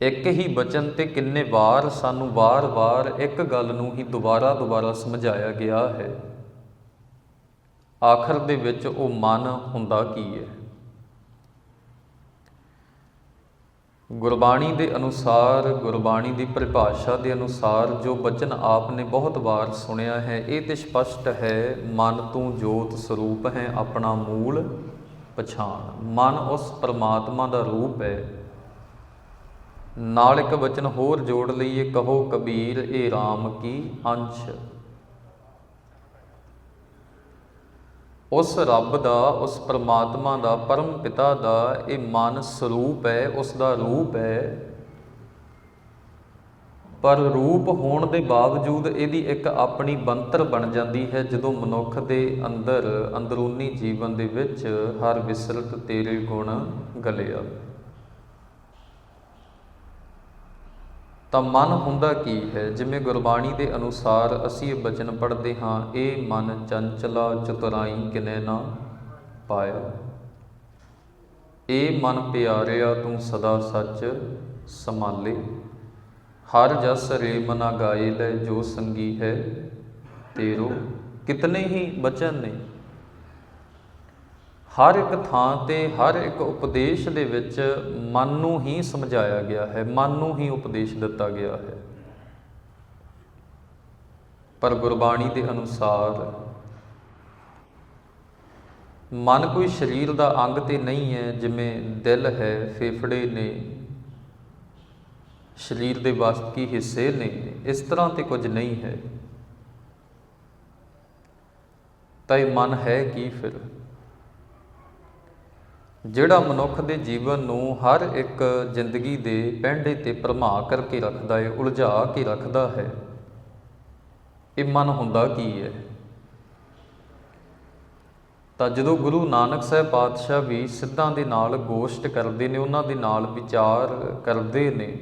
ਇੱਕ ਹੀ ਬਚਨ ਤੇ ਕਿੰਨੇ ਵਾਰ ਸਾਨੂੰ ਵਾਰ-ਵਾਰ ਇੱਕ ਗੱਲ ਨੂੰ ਹੀ ਦੁਬਾਰਾ-ਦੁਬਾਰਾ ਸਮਝਾਇਆ ਗਿਆ ਹੈ। ਆਖਰ ਦੇ ਵਿੱਚ ਉਹ ਮਨ ਹੁੰਦਾ ਕੀ ਹੈ? ਗੁਰਬਾਣੀ ਦੇ ਅਨੁਸਾਰ, ਗੁਰਬਾਣੀ ਦੀ ਪਰਿਭਾਸ਼ਾ ਦੇ ਅਨੁਸਾਰ ਜੋ ਬਚਨ ਆਪ ਨੇ ਬਹੁਤ ਵਾਰ ਸੁਣਿਆ ਹੈ, ਇਹ ਤੇ ਸਪਸ਼ਟ ਹੈ, ਮਨ ਤੂੰ ਜੋਤ ਸਰੂਪ ਹੈ ਆਪਣਾ ਮੂਲ ਪਛਾਣ। ਮਨ ਉਸ ਪਰਮਾਤਮਾ ਦਾ ਰੂਪ ਹੈ ਨਾਲ ਇੱਕ ਵਚਨ ਹੋਰ ਜੋੜ ਲਈਏ, ਕਹੋ ਕਬੀਰ, ਇਹ RAM ਕੀ ਅੰਸ਼? ਉਸ ਰੱਬ ਦਾ, ਉਸ ਪਰਮਾਤਮਾ ਦਾ, ਪਰਮ ਪਿਤਾ ਦਾ ਇਹ ਮਨ ਸਰੂਪ ਹੈ, ਉਸ ਦਾ ਰੂਪ ਹੈ। ਪਰ ਰੂਪ ਹੋਣ ਦੇ ਬਾਵਜੂਦ ਇਹਦੀ ਇੱਕ ਆਪਣੀ ਬੰਤਰ ਬਣ ਜਾਂਦੀ ਹੈ, ਜਦੋਂ ਮਨੁੱਖ ਦੇ ਅੰਦਰ ਅੰਦਰੂਨੀ ਜੀਵਨ ਦੇ ਵਿੱਚ ਹਰ ਵਿਸਰਤ ਤੇਰੇ ਗੁਣ ਗਲਿਆ। ਤਾਂ ਮਨ ਹੁੰਦਾ ਕੀ ਹੈ? ਜਿਵੇਂ ਗੁਰਬਾਣੀ ਦੇ ਅਨੁਸਾਰ ਅਸੀਂ ਇਹ ਬਚਨ ਪੜ੍ਹਦੇ ਹਾਂ ਇਹ ਮਨ ਚੰਚਲਾ ਚਤੁਰਾਈ ਕਿਨੇ ਨਾ ਪਾਇਆ ਇਹ ਮਨ ਪਿਆਰਿਆ ਤੂੰ ਸਦਾ ਸੱਚ ਸੰਭਾਲੇ। ਹਰ ਜਸ ਰੇ ਮਨਾ ਗਾਏ ਲੈ ਜੋ ਸੰਗੀ ਹੈ ਤੇਰੋ। ਕਿਤਨੇ ਹੀ ਬਚਨ ਨੇ। ਹਰ ਇੱਕ ਥਾਂ ਤੇ, ਹਰ ਇੱਕ ਉਪਦੇਸ਼ ਦੇ ਵਿੱਚ ਮਨ ਨੂੰ ਹੀ ਸਮਝਾਇਆ ਗਿਆ ਹੈ, ਮਨ ਨੂੰ ਹੀ ਉਪਦੇਸ਼ ਦਿੱਤਾ ਗਿਆ ਹੈ। ਪਰ ਗੁਰਬਾਣੀ ਦੇ ਅਨੁਸਾਰ ਮਨ ਕੋਈ ਸਰੀਰ ਦਾ ਅੰਗ ਤੇ ਨਹੀਂ ਹੈ, ਜਿਵੇਂ ਦਿਲ ਹੈ, ਫੇਫੜੇ ਨੇ, ਸਰੀਰ ਦੇ ਬਾਕੀ ਹਿੱਸੇ ਨੇ, ਇਸ ਤਰ੍ਹਾਂ ਤੇ ਕੁਝ ਨਹੀਂ ਹੈ। ਤਾਂ ਇਹ ਮਨ ਹੈ ਕੀ ਫਿਰ? ਜਿਹੜਾ ਮਨੁੱਖ ਦੇ ਜੀਵਨ ਨੂੰ ਹਰ ਇੱਕ ਜ਼ਿੰਦਗੀ ਦੇ ਪੈਂਡੇ ਤੇ ਭਰਮਾ ਕਰਕੇ ਰੱਖਦਾ ਹੈ ਉਲਝਾ ਕੇ ਰੱਖਦਾ ਹੈ। ਇਹ ਮਨ ਹੁੰਦਾ ਕੀ ਹੈ ਤਾਂ ਜਦੋਂ ਗੁਰੂ ਨਾਨਕ ਸਾਹਿਬ ਪਾਤਸ਼ਾਹ ਵੀ ਸਿੱਧਾਂ ਦੇ ਨਾਲ ਗੋਸ਼ਟ ਕਰਦੇ ਨੇ, ਉਹਨਾਂ ਦੇ ਨਾਲ ਵਿਚਾਰ ਕਰਦੇ ਨੇ,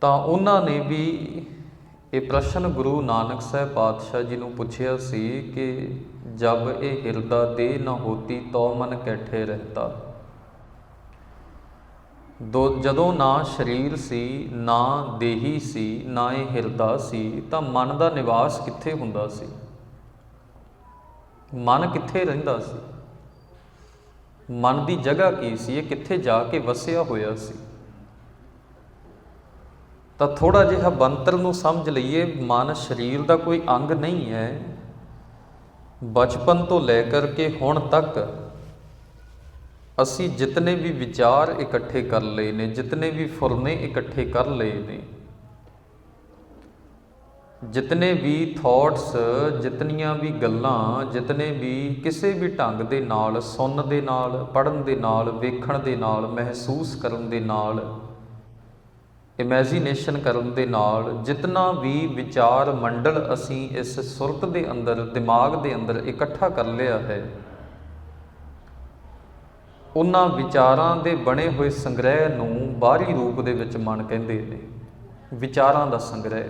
ਤਾਂ ਉਹਨਾਂ ਨੇ ਵੀ ਇਹ ਪ੍ਰਸ਼ਨ ਗੁਰੂ ਨਾਨਕ ਸਾਹਿਬ ਪਾਤਸ਼ਾਹ ਜੀ ਨੂੰ ਪੁੱਛਿਆ ਸੀ ਕਿ ਜਬ ਇਹ ਹਿਰਦਾ ਦੇਹ ਨਾ ਹੋਤੀ ਤੋ ਮਨ ਕੈਠੇ ਰਹਤਾ। ਦੋ ਜਦੋਂ ਨਾ ਸਰੀਰ ਸੀ, ਨਾ ਦੇਹੀ ਸੀ, ਨਾ ਇਹ ਹਿਰਦਾ ਸੀ, ਤਾਂ ਮਨ ਦਾ ਨਿਵਾਸ ਕਿੱਥੇ ਹੁੰਦਾ ਸੀ? ਮਨ ਕਿੱਥੇ ਰਹਿੰਦਾ ਸੀ? ਮਨ ਦੀ ਜਗ੍ਹਾ ਕੀ ਸੀ? ਇਹ ਕਿੱਥੇ ਜਾ ਕੇ ਵਸਿਆ ਹੋਇਆ ਸੀ? ਤਾਂ ਥੋੜਾ ਜਿਹਾ ਬੰਤਰ ਨੂੰ ਸਮਝ ਲਈਏ, ਮਨ ਸਰੀਰ ਦਾ ਕੋਈ ਅੰਗ ਨਹੀਂ ਹੈ। ਬਚਪਨ ਤੋਂ ਲੈ ਕਰਕੇ ਹੁਣ ਤੱਕ ਅਸੀਂ ਜਿਤਨੇ ਵੀ ਵਿਚਾਰ ਇਕੱਠੇ ਕਰ ਲਏ ਨੇ, ਜਿਤਨੇ ਵੀ ਫੁਰਨੇ ਇਕੱਠੇ ਕਰ ਲਏ ਨੇ, ਜਿਤਨੇ ਵੀ ਥਾਟਸ ਜਿਤਨੀਆਂ ਵੀ ਗੱਲਾਂ, ਜਿਤਨੇ ਵੀ ਕਿਸੇ ਵੀ ਢੰਗ ਦੇ ਨਾਲ, ਸੁਣਨ ਦੇ ਨਾਲ ਪੜਨ ਦੇ ਨਾਲ, ਵੇਖਣ ਦੇ ਨਾਲ, ਮਹਿਸੂਸ ਕਰਨ ਦੇ ਨਾਲ ਇਮੇਜਿਨੇਸ਼ਨ ਕਰਨ ਦੇ ਨਾਲ ਜਿਤਨਾ ਵੀ ਵਿਚਾਰ ਮੰਡਲ ਅਸੀਂ ਇਸ ਸੁਰਤ ਦੇ ਅੰਦਰ, ਦਿਮਾਗ ਦੇ ਅੰਦਰ ਇਕੱਠਾ ਕਰ ਲਿਆ ਹੈ, ਉਹਨਾਂ ਵਿਚਾਰਾਂ ਦੇ ਬਣੇ ਹੋਏ ਸੰਗ੍ਰਹਿ ਨੂੰ ਬਾਹਰੀ ਰੂਪ ਦੇ ਵਿੱਚ ਮਨ ਕਹਿੰਦੇ ਨੇ। ਵਿਚਾਰਾਂ ਦਾ ਸੰਗ੍ਰਹਿ,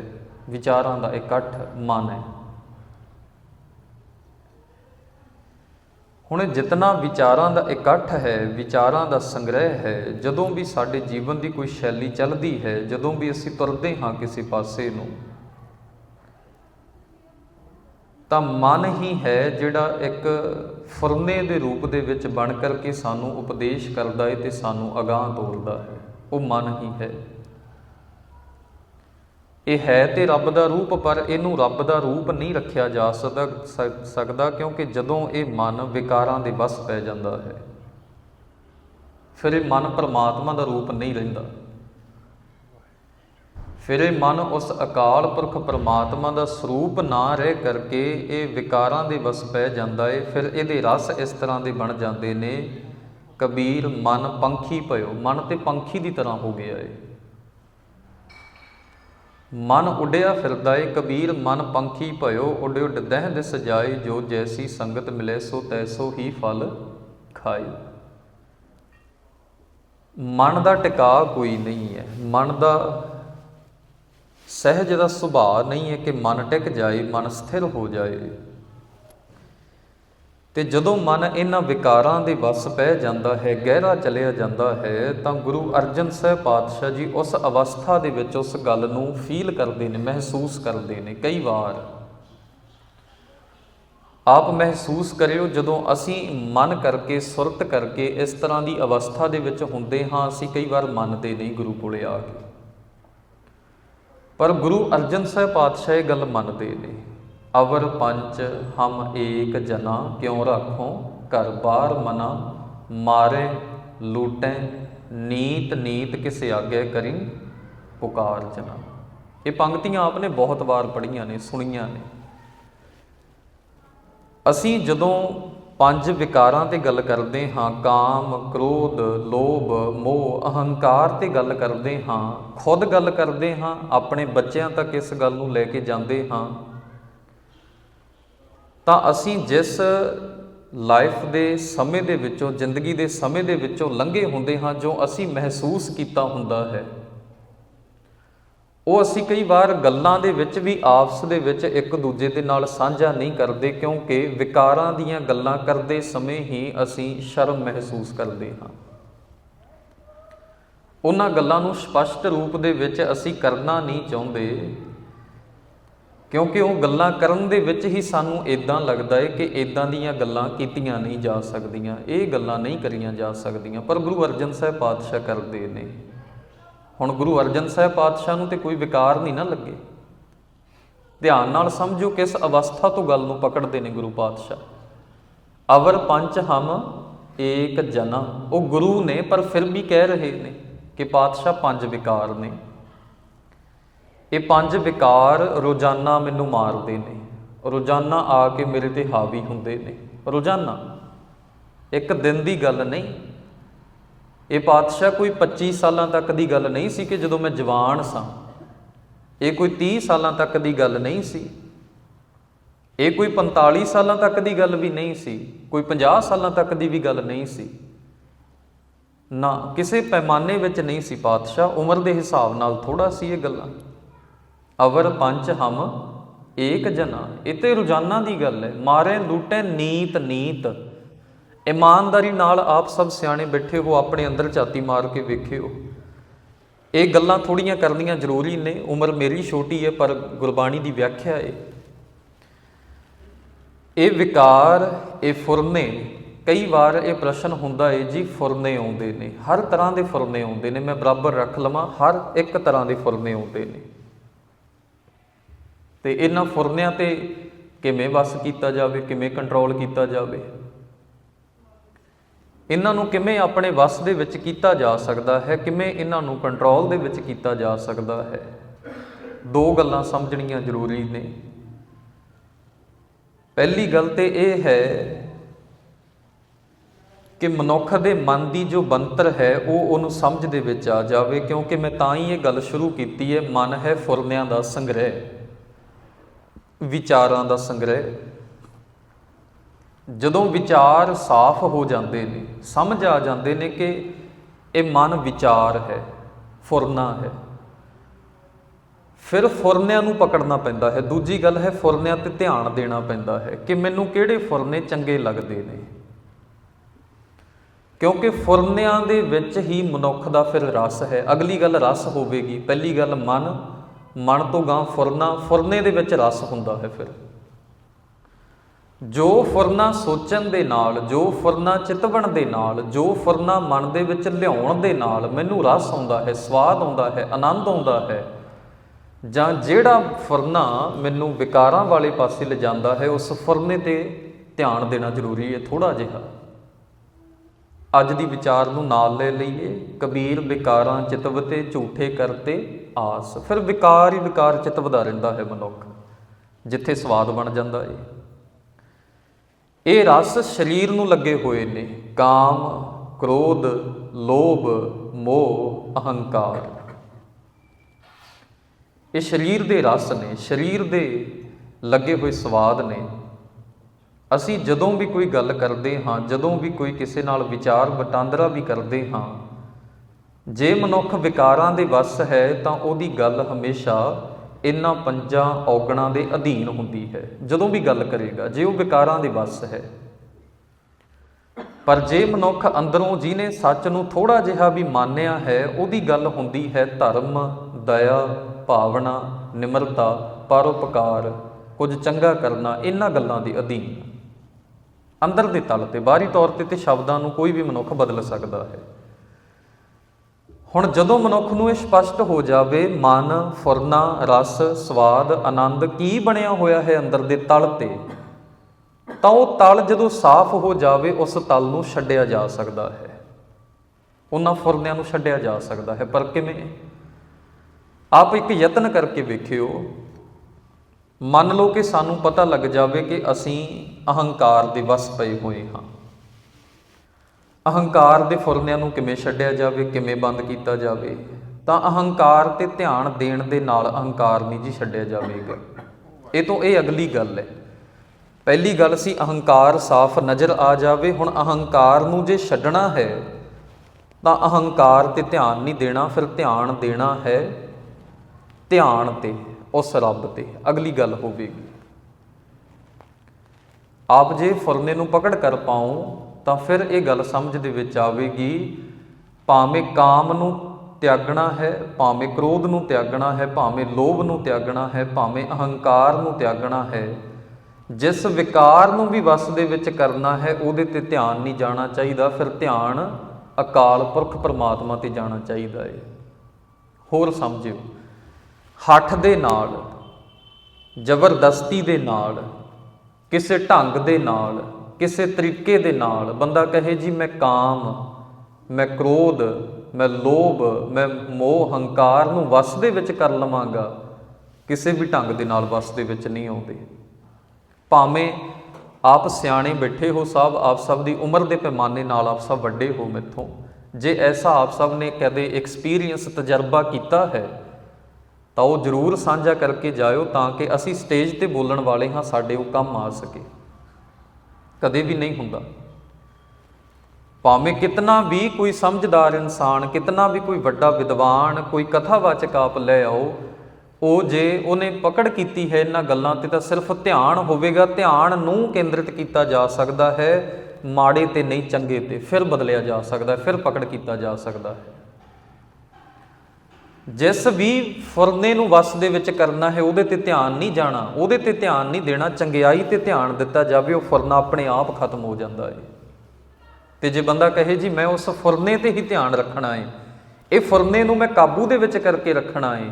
ਵਿਚਾਰਾਂ ਦਾ ਇਕੱਠ ਮਨ ਹੈ। ਹੁਣ ਜਿਤਨਾ ਵਿਚਾਰਾਂ ਦਾ ਇਕੱਠ ਹੈ, ਵਿਚਾਰਾਂ ਦਾ ਸੰਗ੍ਰਹਿ ਹੈ, ਜਦੋਂ ਵੀ ਸਾਡੇ ਜੀਵਨ ਦੀ ਕੋਈ ਸ਼ੈਲੀ ਚੱਲਦੀ ਹੈ, ਜਦੋਂ ਵੀ ਅਸੀਂ ਤੁਰਦੇ ਹਾਂ ਕਿਸੇ ਪਾਸੇ ਨੂੰ, ਤਾਂ ਮਨ ਹੀ ਹੈ ਜਿਹੜਾ ਇੱਕ ਫੁਰਨੇ ਦੇ ਰੂਪ ਦੇ ਵਿੱਚ ਬਣ ਕਰਕੇ ਸਾਨੂੰ ਉਪਦੇਸ਼ ਕਰਦਾ ਹੈ ਤੇ ਸਾਨੂੰ ਅਗਾਹ ਤੋਰਦਾ ਹੈ। ਉਹ ਮਨ ਹੀ ਹੈ। ਇਹ ਹੈ ਤੇ ਰੱਬ ਦਾ ਰੂਪ, ਪਰ ਇਹਨੂੰ ਰੱਬ ਦਾ ਰੂਪ ਨਹੀਂ ਰੱਖਿਆ ਜਾ ਸਕਦਾ ਸਕਦਾ, ਕਿਉਂਕਿ ਜਦੋਂ ਇਹ ਮਨ ਵਿਕਾਰਾਂ ਦੇ ਵਸ ਪੈ ਜਾਂਦਾ ਹੈ, ਫਿਰ ਇਹ ਮਨ ਪਰਮਾਤਮਾ ਦਾ ਰੂਪ ਨਹੀਂ ਰਹਿੰਦਾ। ਫਿਰ ਇਹ ਮਨ ਉਸ ਅਕਾਲ ਪੁਰਖ ਪਰਮਾਤਮਾ ਦਾ ਸਰੂਪ ਨਾ ਰਹਿ ਕਰਕੇ ਇਹ ਵਿਕਾਰਾਂ ਦੇ ਵਸ ਪੈ ਜਾਂਦਾ ਏ, ਫਿਰ ਇਹਦੇ ਰਸ ਇਸ ਤਰ੍ਹਾਂ ਦੇ ਬਣ ਜਾਂਦੇ ਨੇ, ਕਬੀਰ ਮਨ ਪੰਖੀ ਭਇਓ, ਮਨ ਤੇ ਪੰਖੀ ਦੀ ਤਰ੍ਹਾਂ ਹੋ ਗਿਆ ਏ। ਮਨ ਉੱਡਿਆ ਫਿਰਦਾ ਏ, ਕਬੀਰ ਮਨ ਪੰਖੀ ਭਇਓ, ਉੱਡ ਦਹਿ ਦਿਸ ਜਾਏ, ਜੋ ਜੈਸੀ ਸੰਗਤ ਮਿਲੇ, ਸੋ ਤੈਸੋ ਹੀ ਫਲ ਖਾਏ। ਮਨ ਦਾ ਟਿਕਾ ਕੋਈ ਨਹੀਂ ਹੈ ਮਨ ਦਾ ਸਹਿਜ ਦਾ ਸੁਭਾਅ ਨਹੀਂ ਹੈ ਕਿ ਮਨ ਟਿਕ ਜਾਏ, ਮਨ ਸਥਿਰ ਹੋ ਜਾਏ। ਤੇ ਜਦੋਂ ਮਨ ਇਹਨਾਂ ਵਿਕਾਰਾਂ ਦੇ ਵੱਸ ਪੈ ਜਾਂਦਾ ਹੈ, ਗਹਿਰਾ ਚਲਿਆ ਜਾਂਦਾ ਹੈ, ਤਾਂ ਗੁਰੂ ਅਰਜਨ ਸਾਹਿਬ ਪਾਤਸ਼ਾਹ ਜੀ ਉਸ ਅਵਸਥਾ ਦੇ ਵਿੱਚ ਉਸ ਗੱਲ ਨੂੰ ਫੀਲ ਕਰਦੇ ਨੇ, ਮਹਿਸੂਸ ਕਰਦੇ ਨੇ ਕਈ ਵਾਰ। ਆਪ ਮਹਿਸੂਸ ਕਰਿਓ, ਜਦੋਂ ਅਸੀਂ ਮਨ ਕਰਕੇ, ਸੁਰਤ ਕਰਕੇ ਇਸ ਤਰ੍ਹਾਂ ਦੀ ਅਵਸਥਾ ਦੇ ਵਿੱਚ ਹੁੰਦੇ ਹਾਂ, ਅਸੀਂ ਕਈ ਵਾਰ ਮੰਨਦੇ ਨਹੀਂ ਗੁਰੂ ਕੋਲੇ ਆ ਕੇ। ਪਰ ਗੁਰੂ ਅਰਜਨ ਸਾਹਿਬ ਪਾਤਸ਼ਾਹ ਇਹ ਗੱਲ ਮੰਨਦੇ ਨੇ। ਅਵਰ ਪੰਚ ਹਮ ਏਕ ਜਨਾ ਕਿਉ ਰੱਖੋ? ਘਰ ਬਾਰ ਮਨਾ ਮਾਰੇ ਲੂਟੈ ਨੀਤ ਨੀਤ ਕਿਸ ਆਗੇ ਕਰੀ? ਪੁਕਾਰ ਜਨਾ। ਇਹ ਪੰਕਤੀਆਂ ਆਪਨੇ ਬਹੁਤ ਵਾਰ ਪੜ੍ਹੀਆਂ ਨੇ ਸੁਣੀਆਂ ਨੇ। ਅਸੀਂ ਜਦੋਂ ਪੰਜ ਵਿਕਾਰਾਂ ਤੇ ਗੱਲ ਕਰਦੇ ਹਾਂ ਕਾਮ, ਕ੍ਰੋਧ, ਲੋਭ, ਮੋਹ, ਅਹੰਕਾਰ ਤੇ ਗੱਲ ਕਰਦੇ ਹਾਂ ਖੁਦ ਗੱਲ ਕਰਦੇ ਹਾਂ ਆਪਣੇ ਬੱਚਿਆਂ ਤੱਕ ਇਸ ਗੱਲ ਨੂੰ ਲੈ ਕੇ ਜਾਂਦੇ ਹਾਂ ਤਾਂ ਅਸੀਂ ਜਿਸ ਲਾਈਫ ਦੇ ਸਮੇਂ ਦੇ ਵਿੱਚੋਂ, ਜ਼ਿੰਦਗੀ ਦੇ ਸਮੇਂ ਦੇ ਵਿੱਚੋਂ ਲੰਘੇ ਹੁੰਦੇ ਹਾਂ, ਜੋ ਅਸੀਂ ਮਹਿਸੂਸ ਕੀਤਾ ਹੁੰਦਾ ਹੈ। ਉਹ ਅਸੀਂ ਕਈ ਵਾਰ ਗੱਲਾਂ ਦੇ ਵਿੱਚ ਵੀ, ਆਪਸ ਦੇ ਵਿੱਚ ਇੱਕ ਦੂਜੇ ਦੇ ਨਾਲ ਸਾਂਝਾ ਨਹੀਂ ਕਰਦੇ, ਕਿਉਂਕਿ ਵਿਕਾਰਾਂ ਦੀਆਂ ਗੱਲਾਂ ਕਰਦੇ ਸਮੇਂ ਹੀ ਅਸੀਂ ਸ਼ਰਮ ਮਹਿਸੂਸ ਕਰਦੇ ਹਾਂ। ਉਹਨਾਂ ਗੱਲਾਂ ਨੂੰ ਸਪਸ਼ਟ ਰੂਪ ਦੇ ਵਿੱਚ ਅਸੀਂ ਕਰਨਾ ਨਹੀਂ ਚਾਹੁੰਦੇ। ਕਿਉਂਕਿ ਉਹ ਗੱਲਾਂ ਕਰਨ ਦੇ ਵਿੱਚ ਹੀ ਸਾਨੂੰ ਇਦਾਂ ਲੱਗਦਾ ਹੈ ਕਿ ਇਦਾਂ ਦੀਆਂ ਗੱਲਾਂ ਕੀਤੀਆਂ ਨਹੀਂ ਜਾ ਸਕਦੀਆਂ, ਇਹ ਗੱਲਾਂ ਨਹੀਂ ਕਰੀਆਂ ਜਾ ਸਕਦੀਆਂ। ਪਰ ਗੁਰੂ ਅਰਜਨ ਸਾਹਿਬ ਪਾਤਸ਼ਾਹ ਕਰਦੇ ਨੇ। ਹੁਣ ਗੁਰੂ ਅਰਜਨ ਸਾਹਿਬ ਪਾਤਸ਼ਾਹ ਨੂੰ ਤੇ ਕੋਈ ਵਿਕਾਰ ਨਹੀਂ ਨਾ ਲੱਗੇ। ਧਿਆਨ ਨਾਲ ਸਮਝੋ ਕਿਸ ਅਵਸਥਾ ਤੋਂ ਗੱਲ ਨੂੰ ਪਕੜਦੇ ਨੇ ਗੁਰੂ ਪਾਤਸ਼ਾਹ। ਅਵਰ ਪੰਚ ਹਮ ਏਕ ਜਨਾ ਉਹ ਗੁਰੂ ਨੇ, ਪਰ ਫਿਰ ਵੀ ਕਹਿ ਰਹੇ ਨੇ ਕਿ ਪਾਤਸ਼ਾਹ ਪੰਜ ਵਿਕਾਰ ਨੇ। ਇਹ ਪੰਜ ਵਿਕਾਰ ਰੋਜ਼ਾਨਾ ਮੈਨੂੰ ਮਾਰਦੇ ਨੇ। ਰੋਜ਼ਾਨਾ ਆ ਕੇ ਮੇਰੇ ਤੇ ਹਾਵੀ ਹੁੰਦੇ ਨੇ। ਰੋਜ਼ਾਨਾ। ਇੱਕ ਦਿਨ ਦੀ ਗੱਲ ਨਹੀਂ। ਇਹ ਪਾਤਸ਼ਾਹ ਕੋਈ 25 ਸਾਲਾਂ ਤੱਕ ਦੀ ਗੱਲ ਨਹੀਂ ਸੀ ਕਿ ਜਦੋਂ ਮੈਂ ਜਵਾਨ ਸਾਂ। ਇਹ ਕੋਈ 30 ਸਾਲਾਂ ਤੱਕ ਦੀ ਗੱਲ ਨਹੀਂ ਸੀ। ਇਹ ਕੋਈ 45 ਸਾਲਾਂ ਤੱਕ ਦੀ ਗੱਲ ਵੀ ਨਹੀਂ ਸੀ। ਕੋਈ 50 ਸਾਲਾਂ ਤੱਕ ਦੀ ਵੀ ਗੱਲ ਨਹੀਂ ਸੀ। ਨਾ, ਕਿਸੇ ਪੈਮਾਨੇ ਵਿੱਚ ਨਹੀਂ ਸੀ ਪਾਤਸ਼ਾਹ। ਉਮਰ ਦੇ ਹਿਸਾਬ ਨਾਲ ਥੋੜਾ ਸੀ ਇਹ ਗੱਲਾਂ। ਅਵਰ ਪੰਚ ਹਮ, ਏਕ ਜਨਾ। ਇਹ ਤੇ ਰੋਜ਼ਾਨਾ ਦੀ ਗੱਲ ਹੈ। ਮਾਰੇ ਲੂਟੇ ਨੀਤ ਨੀਤ। ਇਮਾਨਦਾਰੀ ਨਾਲ ਆਪ ਸਭ ਸਿਆਣੇ ਬੈਠੇ ਹੋ, ਆਪਣੇ ਅੰਦਰ ਝਾਤੀ ਮਾਰ ਕੇ ਵੇਖਿਓ ਇਹ ਗੱਲਾਂ ਥੋੜੀਆਂ ਕਰਨੀਆਂ ਜ਼ਰੂਰੀ ਨੇ। ਉਮਰ ਮੇਰੀ ਛੋਟੀ ਹੈ, ਪਰ ਗੁਰਬਾਣੀ ਦੀ ਵਿਆਖਿਆ ਹੈ। ਇਹ ਵਿਕਾਰ, ਇਹ ਫੁਰਨੇ। ਕਈ ਵਾਰ ਇਹ ਪ੍ਰਸ਼ਨ ਹੁੰਦਾ ਏ ਜੀ ਫੁਰਨੇ ਆਉਂਦੇ ਨੇ। ਹਰ ਤਰ੍ਹਾਂ ਦੇ ਫੁਰਨੇ ਆਉਂਦੇ ਨੇ। ਮੈਂ ਬਰਾਬਰ ਰੱਖ ਲਵਾਂ, ਹਰ ਇੱਕ ਤਰ੍ਹਾਂ ਦੇ ਫੁਰਨੇ ਆਉਂਦੇ ਨੇ। ਤੇ ਇਹਨਾਂ ਫੁਰਨਿਆਂ ਤੇ ਕਿਵੇਂ ਵਸ ਕੀਤਾ ਜਾਵੇ, ਕਿਵੇਂ ਕੰਟਰੋਲ ਕੀਤਾ ਜਾਵੇ? ਇਹਨਾਂ ਨੂੰ ਕਿਵੇਂ ਆਪਣੇ ਵਸ ਦੇ ਵਿੱਚ ਕੀਤਾ ਜਾ ਸਕਦਾ ਹੈ, ਕਿਵੇਂ ਇਹਨਾਂ ਨੂੰ ਕੰਟਰੋਲ ਦੇ ਵਿੱਚ ਕੀਤਾ ਜਾ ਸਕਦਾ ਹੈ? ਦੋ ਗੱਲਾਂ ਸਮਝਣੀਆਂ ਜ਼ਰੂਰੀ ਨੇ। ਪਹਿਲੀ ਗੱਲ ਤੇ ਇਹ ਹੈ ਕਿ ਮਨੁੱਖ ਦੇ ਮਨ ਦੀ ਜੋ ਬੰਤਰ ਹੈ, ਉਹ ਉਹਨੂੰ ਸਮਝ ਦੇ ਵਿੱਚ ਆ ਜਾਵੇ, ਕਿਉਂਕਿ ਮੈਂ ਤਾਂ ਹੀ ਇਹ ਗੱਲ ਸ਼ੁਰੂ ਕੀਤੀ ਹੈ, ਮਨ ਹੈ ਫੁਰਨਿਆਂ ਦਾ ਸੰਗ੍ਰਹਿ। ਵਿਚਾਰਾਂ ਦਾ ਸੰਗ੍ਰਹਿ। ਜਦੋਂ ਵਿਚਾਰ ਸਾਫ਼ ਹੋ ਜਾਂਦੇ ਨੇ, ਸਮਝ ਆ ਜਾਂਦੇ ਨੇ ਕਿ ਇਹ ਮਨ ਵਿਚਾਰ ਹੈ, ਫੁਰਨਾ ਹੈ। ਫਿਰ ਫੁਰਨਿਆਂ ਨੂੰ ਪਕੜਨਾ ਪੈਂਦਾ ਹੈ। ਦੂਜੀ ਗੱਲ ਹੈ ਫੁਰਨਿਆਂ ਤੇ ਧਿਆਨ ਦੇਣਾ ਪੈਂਦਾ ਹੈ ਕਿ ਮੈਨੂੰ ਕਿਹੜੇ ਫੁਰਨੇ ਚੰਗੇ ਲੱਗਦੇ ਨੇ। ਕਿਉਂਕਿ ਫੁਰਨਿਆਂ ਦੇ ਵਿੱਚ ਹੀ ਮਨੁੱਖ ਦਾ ਫਿਰ ਰਸ ਹੈ। ਅਗਲੀ ਗੱਲ ਰਸ ਹੋਵੇਗੀ। ਪਹਿਲੀ ਗੱਲ ਮਨ ਮਨ ਤੋਂ ਗਾਂ ਫੁਰਨਾ, ਫੁਰਨੇ ਦੇ ਵਿੱਚ ਰਸ ਹੁੰਦਾ ਹੈ ਫਿਰ। ਜੋ ਫੁਰਨਾ ਸੋਚਣ ਦੇ ਨਾਲ, ਜੋ ਫੁਰਨਾ ਚਿਤਵਣ ਦੇ ਨਾਲ, ਜੋ ਫੁਰਨਾ ਮਨ ਦੇ ਵਿੱਚ ਲਿਆਉਣ ਦੇ ਨਾਲ ਮੈਨੂੰ ਰਸ ਆਉਂਦਾ ਹੈ, ਸਵਾਦ ਆਉਂਦਾ ਹੈ, ਆਨੰਦ ਆਉਂਦਾ ਹੈ। ਜਾਂ ਜਿਹੜਾ ਫੁਰਨਾ ਮੈਨੂੰ ਵਿਕਾਰਾਂ ਵਾਲੇ ਪਾਸੇ ਲਿਜਾਂਦਾ ਹੈ, ਉਸ ਫੁਰਨੇ ਤੇ ਧਿਆਨ ਦੇਣਾ ਜ਼ਰੂਰੀ ਹੈ ਥੋੜਾ ਜਿਹਾ। ਅੱਜ ਦੀ ਵਿਚਾਰ ਨੂੰ ਨਾਲ ਲੈ ਲਈਏ। ਕਬੀਰ ਵਿਕਾਰਾਂ ਚਿਤਵਤੇ ਝੂਠੇ ਕਰਤੇ ਆਸ, ਫਿਰ ਵਿਕਾਰ ਹੀ ਵਿਕਾਰ ਚਿੱਤ ਵਧਾ ਰਹਿੰਦਾ ਹੈ ਮਨੁੱਖ, ਜਿੱਥੇ ਸਵਾਦ ਬਣ ਜਾਂਦਾ ਏ। ਇਹ ਰਸ ਸਰੀਰ ਨੂੰ ਲੱਗੇ ਹੋਏ ਨੇ, ਕਾਮ, ਕ੍ਰੋਧ, ਲੋਭ, ਮੋਹ, ਅਹੰਕਾਰ। ਇਹ ਸਰੀਰ ਦੇ ਰਸ ਨੇ, ਸਰੀਰ ਦੇ ਲੱਗੇ ਹੋਏ ਸਵਾਦ ਨੇ। ਅਸੀਂ ਜਦੋਂ ਵੀ ਕੋਈ ਗੱਲ ਕਰਦੇ ਹਾਂ, ਜਦੋਂ ਵੀ ਕੋਈ ਕਿਸੇ ਨਾਲ ਵਿਚਾਰ ਵਟਾਂਦਰਾ ਵੀ ਕਰਦੇ ਹਾਂ ਜੇ ਮਨੁੱਖ ਵਿਕਾਰਾਂ ਦੇ ਵਸ ਹੈ, ਤਾਂ ਉਹਦੀ ਗੱਲ ਹਮੇਸ਼ਾ ਇਨ੍ਹਾਂ ਪੰਜਾਂ ਔਗਣਾਂ ਦੇ ਅਧੀਨ ਹੁੰਦੀ ਹੈ। ਜਦੋਂ ਵੀ ਗੱਲ ਕਰੇਗਾ, ਜੇ ਉਹ ਵਿਕਾਰਾਂ ਦੇ ਵਸ ਹੈ। ਪਰ ਜੇ ਮਨੁੱਖ ਅੰਦਰੋਂ ਜਿਹਨੇ ਸੱਚ ਨੂੰ ਥੋੜਾ ਜਿਹਾ ਵੀ ਮੰਨਿਆ ਹੈ, ਉਹਦੀ ਗੱਲ ਹੁੰਦੀ ਹੈ ਧਰਮ, ਦਇਆ, ਭਾਵਨਾ, ਨਿਮਰਤਾ, ਪਰਉਪਕਾਰ, ਕੁਝ ਚੰਗਾ ਕਰਨਾ ਇਹਨਾਂ ਗੱਲਾਂ ਦੇ ਅਧੀਨ। ਅੰਦਰ ਦੇ ਤਲ ਤੇ, ਬਾਹਰੀ ਤੌਰ ਤੇ ਤੇ ਸ਼ਬਦਾਂ ਨੂੰ ਕੋਈ ਵੀ ਮਨੁੱਖ ਬਦਲ ਸਕਦਾ ਹੈ। ਹੁਣ ਜਦੋਂ ਮਨੁੱਖ ਨੂੰ ਇਹ ਸਪਸ਼ਟ ਹੋ ਜਾਵੇ, ਮਨ, ਫੁਰਨਾ, ਰਸ, ਸਵਾਦ, ਆਨੰਦ ਕੀ ਬਣਿਆ ਹੋਇਆ ਹੈ ਅੰਦਰ ਦੇ ਤਲ ਤੇ, ਤਾਂ ਉਹ ਤਲ ਜਦੋਂ ਸਾਫ਼ ਹੋ ਜਾਵੇ, ਉਸ ਤਲ ਨੂੰ ਛੱਡਿਆ ਜਾ ਸਕਦਾ ਹੈ। ਉਹਨਾਂ ਫੁਰਨਿਆਂ ਨੂੰ ਛੱਡਿਆ ਜਾ ਸਕਦਾ ਹੈ। ਪਰ ਕਿਵੇਂ? ਆਪ ਇੱਕ ਯਤਨ ਕਰਕੇ ਵੇਖਿਓ। ਮੰਨ ਲਓ ਕਿ ਸਾਨੂੰ ਪਤਾ ਲੱਗ ਜਾਵੇ ਕਿ ਅਸੀਂ ਅਹੰਕਾਰ ਦੇ ਵਸ ਪਏ ਹੋਏ ਹਾਂ। ਅਹੰਕਾਰ ਦੇ ਫੁਰਨਿਆਂ ਨੂੰ ਕਿਵੇਂ ਛੱਡਿਆ ਜਾਵੇ, ਕਿਵੇਂ ਬੰਦ ਕੀਤਾ ਜਾਵੇ? ਤਾਂ ਅਹੰਕਾਰ ਤੇ ਧਿਆਨ ਦੇਣ ਦੇ ਨਾਲ ਅਹੰਕਾਰ ਨਹੀਂ ਜੀ ਛੱਡਿਆ ਜਾਵੇਗਾ। ਇਹ ਤੋਂ ਇਹ ਅਗਲੀ ਗੱਲ ਹੈ। ਪਹਿਲੀ ਗੱਲ ਸੀ, ਅਹੰਕਾਰ ਸਾਫ਼ ਨਜ਼ਰ ਆ ਜਾਵੇ। ਹੁਣ ਅਹੰਕਾਰ ਨੂੰ ਜੇ ਛੱਡਣਾ ਹੈ, ਤਾਂ ਅਹੰਕਾਰ ਤੇ ਧਿਆਨ ਨਹੀਂ ਦੇਣਾ, ਫਿਰ ਧਿਆਨ ਦੇਣਾ ਹੈ ਧਿਆਨ ਤੇ, ਉਸ ਰੱਬ ਤੇ। ਅਗਲੀ ਗੱਲ ਹੋਵੇਗੀ। ਆਪ ਜੇ ਫੁਰਨੇ ਨੂੰ ਪਕੜ ਕਰ ਪਾਓ ਤਾਂ ਫਿਰ ਇਹ ਗੱਲ ਸਮਝ ਦੇ ਵਿੱਚ ਆਵੇਗੀ, ਭਾਵੇਂ ਕਾਮ ਨੂੰ ਤਿਆਗਣਾ ਹੈ, ਭਾਵੇਂ ਕ੍ਰੋਧ ਨੂੰ ਤਿਆਗਣਾ ਹੈ, ਭਾਵੇਂ ਲੋਭ ਨੂੰ ਤਿਆਗਣਾ ਹੈ, ਭਾਵੇਂ ਅਹੰਕਾਰ ਨੂੰ ਤਿਆਗਣਾ ਹੈ, ਜਿਸ ਵਿਕਾਰ ਨੂੰ ਵੀ ਵਸ ਦੇ ਵਿੱਚ ਕਰਨਾ ਹੈ, ਉਹਦੇ ਤੇ ਧਿਆਨ ਨਹੀਂ ਜਾਣਾ ਚਾਹੀਦਾ, ਫਿਰ ਧਿਆਨ ਅਕਾਲ ਪੁਰਖ ਪਰਮਾਤਮਾ ਤੇ ਜਾਣਾ ਚਾਹੀਦਾ ਹੈ ਹੋਰ ਸਮਝਿਓ, ਹੱਠ ਦੇ ਨਾਲ, ਜ਼ਬਰਦਸਤੀ ਦੇ ਨਾਲ, ਕਿਸੇ ਢੰਗ ਦੇ ਨਾਲ ਕਿਸੇ ਤਰੀਕੇ ਦੇ ਨਾਲ ਬੰਦਾ ਕਹੇ ਜੀ, ਮੈਂ ਕਾਮ, ਮੈਂ ਕ੍ਰੋਧ, ਮੈਂ ਲੋਭ, ਮੈਂ ਮੋਹ, ਹੰਕਾਰ ਨੂੰ ਵਸ ਦੇ ਵਿੱਚ ਕਰ ਲਵਾਂਗਾ। ਕਿਸੇ ਵੀ ਢੰਗ ਦੇ ਨਾਲ ਵਸ ਦੇ ਵਿੱਚ ਨਹੀਂ ਆਉਂਦੇ। ਭਾਵੇਂ ਆਪ ਸਿਆਣੇ ਬੈਠੇ ਹੋ ਸਭ ਆਪ ਸਭ ਦੀ ਉਮਰ ਦੇ ਪੈਮਾਨੇ ਨਾਲ ਆਪ ਸਭ ਵੱਡੇ ਹੋ ਮਿੱਥੋਂ। ਜੇ ਐਸਾ ਆਪ ਸਭ ਨੇ ਕਦੇ ਐਕਸਪੀਰੀਅੰਸ ਤਜਰਬਾ ਕੀਤਾ ਹੈ, ਤਾਂ ਉਹ ਜ਼ਰੂਰ ਸਾਂਝਾ ਕਰਕੇ ਜਾਇਓ ਤਾਂ ਕਿ ਅਸੀਂ ਸਟੇਜ ਤੇ ਬੋਲਣ ਵਾਲੇ ਹਾਂ, ਸਾਡੇ ਉਹ ਕੰਮ ਆ ਸਕੇ। ਕਦੇ ਵੀ ਨਹੀਂ ਹੁੰਦਾ। ਭਾਵੇਂ ਕਿਤਨਾ ਵੀ ਕੋਈ ਸਮਝਦਾਰ ਇਨਸਾਨ, ਕਿਤਨਾ ਵੀ ਕੋਈ ਵੱਡਾ ਵਿਦਵਾਨ, ਕੋਈ ਕਥਾਵਾਚਕ ਆਪ ਲੈ ਆਓ, ਉਹ ਜੇ ਉਹਨੇ ਪਕੜ ਕੀਤੀ ਹੈ ਇਹਨਾਂ ਗੱਲਾਂ ਤੇ ਤਾਂ ਸਿਰਫ ਧਿਆਨ ਹੋਵੇਗਾ, ਧਿਆਨ ਨੂੰ ਕੇਂਦਰਿਤ ਕੀਤਾ ਜਾ ਸਕਦਾ ਹੈ, ਮਾੜੇ ਤੇ ਨਹੀਂ ਚੰਗੇ ਤੇ ਫਿਰ ਬਦਲਿਆ ਜਾ ਸਕਦਾ, ਫਿਰ ਪਕੜ ਕੀਤਾ ਜਾ ਸਕਦਾ ਹੈ। ਜਿਸ ਵੀ ਫੁਰਨੇ ਨੂੰ ਵਸ ਦੇ ਵਿੱਚ ਕਰਨਾ ਹੈ, ਉਹਦੇ ਤੇ ਧਿਆਨ ਨਹੀਂ ਜਾਣਾ। ਉਹਦੇ ਤੇ ਧਿਆਨ ਨਹੀਂ ਦੇਣਾ, ਚੰਗਿਆਈ ਤੇ ਧਿਆਨ ਦਿੱਤਾ ਜਾਵੇ, ਉਹ ਫੁਰਨਾ ਆਪਣੇ ਆਪ ਖਤਮ ਹੋ ਜਾਂਦਾ ਹੈ ਤੇ ਜੇ ਬੰਦਾ ਕਹੇ, ਜੀ, ਮੈਂ ਉਸ ਫੁਰਨੇ ਤੇ ਹੀ ਧਿਆਨ ਰੱਖਣਾ ਹੈ ਇਹ ਫੁਰਨੇ ਨੂੰ ਮੈਂ ਕਾਬੂ ਦੇ ਵਿੱਚ ਕਰਕੇ ਰੱਖਣਾ ਹੈ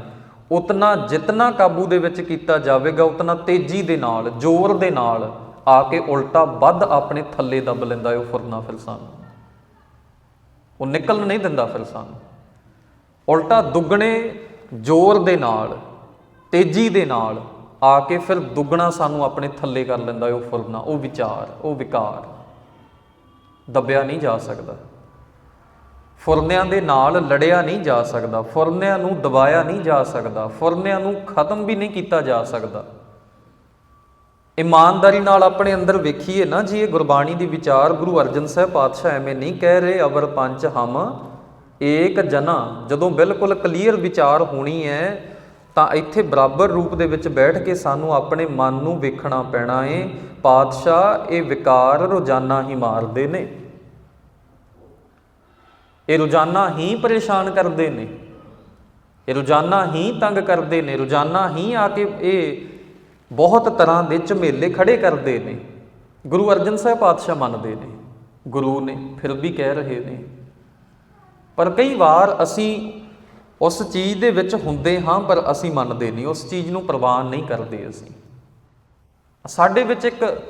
ਉਤਨਾ ਜਿਤਨਾ ਕਾਬੂ ਦੇ ਵਿੱਚ ਕੀਤਾ ਜਾਵੇਗਾ, ਉਤਨਾ ਤੇਜ਼ੀ ਦੇ ਨਾਲ, ਜ਼ੋਰ ਦੇ ਨਾਲ ਆ ਕੇ ਉਲਟਾ ਵੱਧ ਆਪਣੇ ਥੱਲੇ ਦੱਬ ਲੈਂਦਾ ਹੈ ਉਹ ਫੁਰਨਾ ਫਿਰ ਸਾਨੂੰ। ਉਹ ਨਿਕਲਣ ਨਹੀਂ ਦਿੰਦਾ ਫਿਰ ਸਾਨੂੰ। ਉਲਟਾ ਦੁੱਗਣੇ ਜ਼ੋਰ ਦੇ ਨਾਲ, ਤੇਜ਼ੀ ਦੇ ਨਾਲ ਆ ਕੇ ਫਿਰ ਦੁੱਗਣਾ ਸਾਨੂੰ ਆਪਣੇ ਥੱਲੇ ਕਰ ਲੈਂਦਾ ਉਹ ਫੁਰਨਾ, ਉਹ ਵਿਚਾਰ, ਉਹ ਵਿਕਾਰ। ਦੱਬਿਆ ਨਹੀਂ ਜਾ ਸਕਦਾ। ਫੁਰਨਿਆਂ ਦੇ ਨਾਲ ਲੜਿਆ ਨਹੀਂ ਜਾ ਸਕਦਾ, ਫੁਰਨਿਆਂ ਨੂੰ ਦਬਾਇਆ ਨਹੀਂ ਜਾ ਸਕਦਾ, ਫੁਰਨਿਆਂ ਨੂੰ ਖਤਮ ਵੀ ਨਹੀਂ ਕੀਤਾ ਜਾ ਸਕਦਾ। ਇਮਾਨਦਾਰੀ ਨਾਲ ਆਪਣੇ ਅੰਦਰ ਵੇਖੀਏ ਨਾ ਜੀ, ਇਹ ਗੁਰਬਾਣੀ ਦੀ ਵਿਚਾਰ ਗੁਰੂ ਅਰਜਨ ਸਾਹਿਬ ਪਾਤਸ਼ਾਹ ਐਵੇਂ ਨਹੀਂ ਕਹਿ ਰਹੇ, ਅਵਰ ਪੰਜ ਹਮ ਏਕ ਜਨਾ, ਜਦੋਂ ਬਿਲਕੁਲ ਕਲੀਅਰ ਵਿਚਾਰ ਹੋਣੀ ਹੈ, ਤਾਂ ਇੱਥੇ ਬਰਾਬਰ ਰੂਪ ਦੇ ਵਿੱਚ ਬੈਠ ਕੇ ਸਾਨੂੰ ਆਪਣੇ ਮਨ ਨੂੰ ਵੇਖਣਾ ਪੈਣਾ ਏ। ਪਾਤਸ਼ਾਹ, ਇਹ ਵਿਕਾਰ ਰੋਜ਼ਾਨਾ ਹੀ ਮਾਰਦੇ ਨੇ। ਇਹ ਰੋਜ਼ਾਨਾ ਹੀ ਪਰੇਸ਼ਾਨ ਕਰਦੇ ਨੇ। ਇਹ ਰੋਜ਼ਾਨਾ ਹੀ ਤੰਗ ਕਰਦੇ ਨੇ। ਰੋਜ਼ਾਨਾ ਹੀ ਆ ਕੇ ਇਹ ਬਹੁਤ ਤਰ੍ਹਾਂ ਦੇ ਝਮੇਲੇ ਖੜੇ ਕਰਦੇ ਨੇ। ਗੁਰੂ ਅਰਜਨ ਸਾਹਿਬ ਪਾਤਸ਼ਾਹ ਮੰਨਦੇ ਨੇ। ਗੁਰੂ ਨੇ ਫਿਰ ਵੀ ਕਹਿ ਰਹੇ ਨੇ ਪਰ ਕਈ ਵਾਰ ਅਸੀਂ ਉਸ ਚੀਜ਼ ਦੇ ਵਿੱਚ ਹੁੰਦੇ ਹਾਂ, ਪਰ ਅਸੀਂ ਮੰਨਦੇ ਨਹੀਂ। ਉਸ ਚੀਜ਼ ਨੂੰ ਪ੍ਰਵਾਨ ਨਹੀਂ ਕਰਦੇ ਅਸੀਂ। ਸਾਡੇ ਵਿੱਚ ਇੱਕ,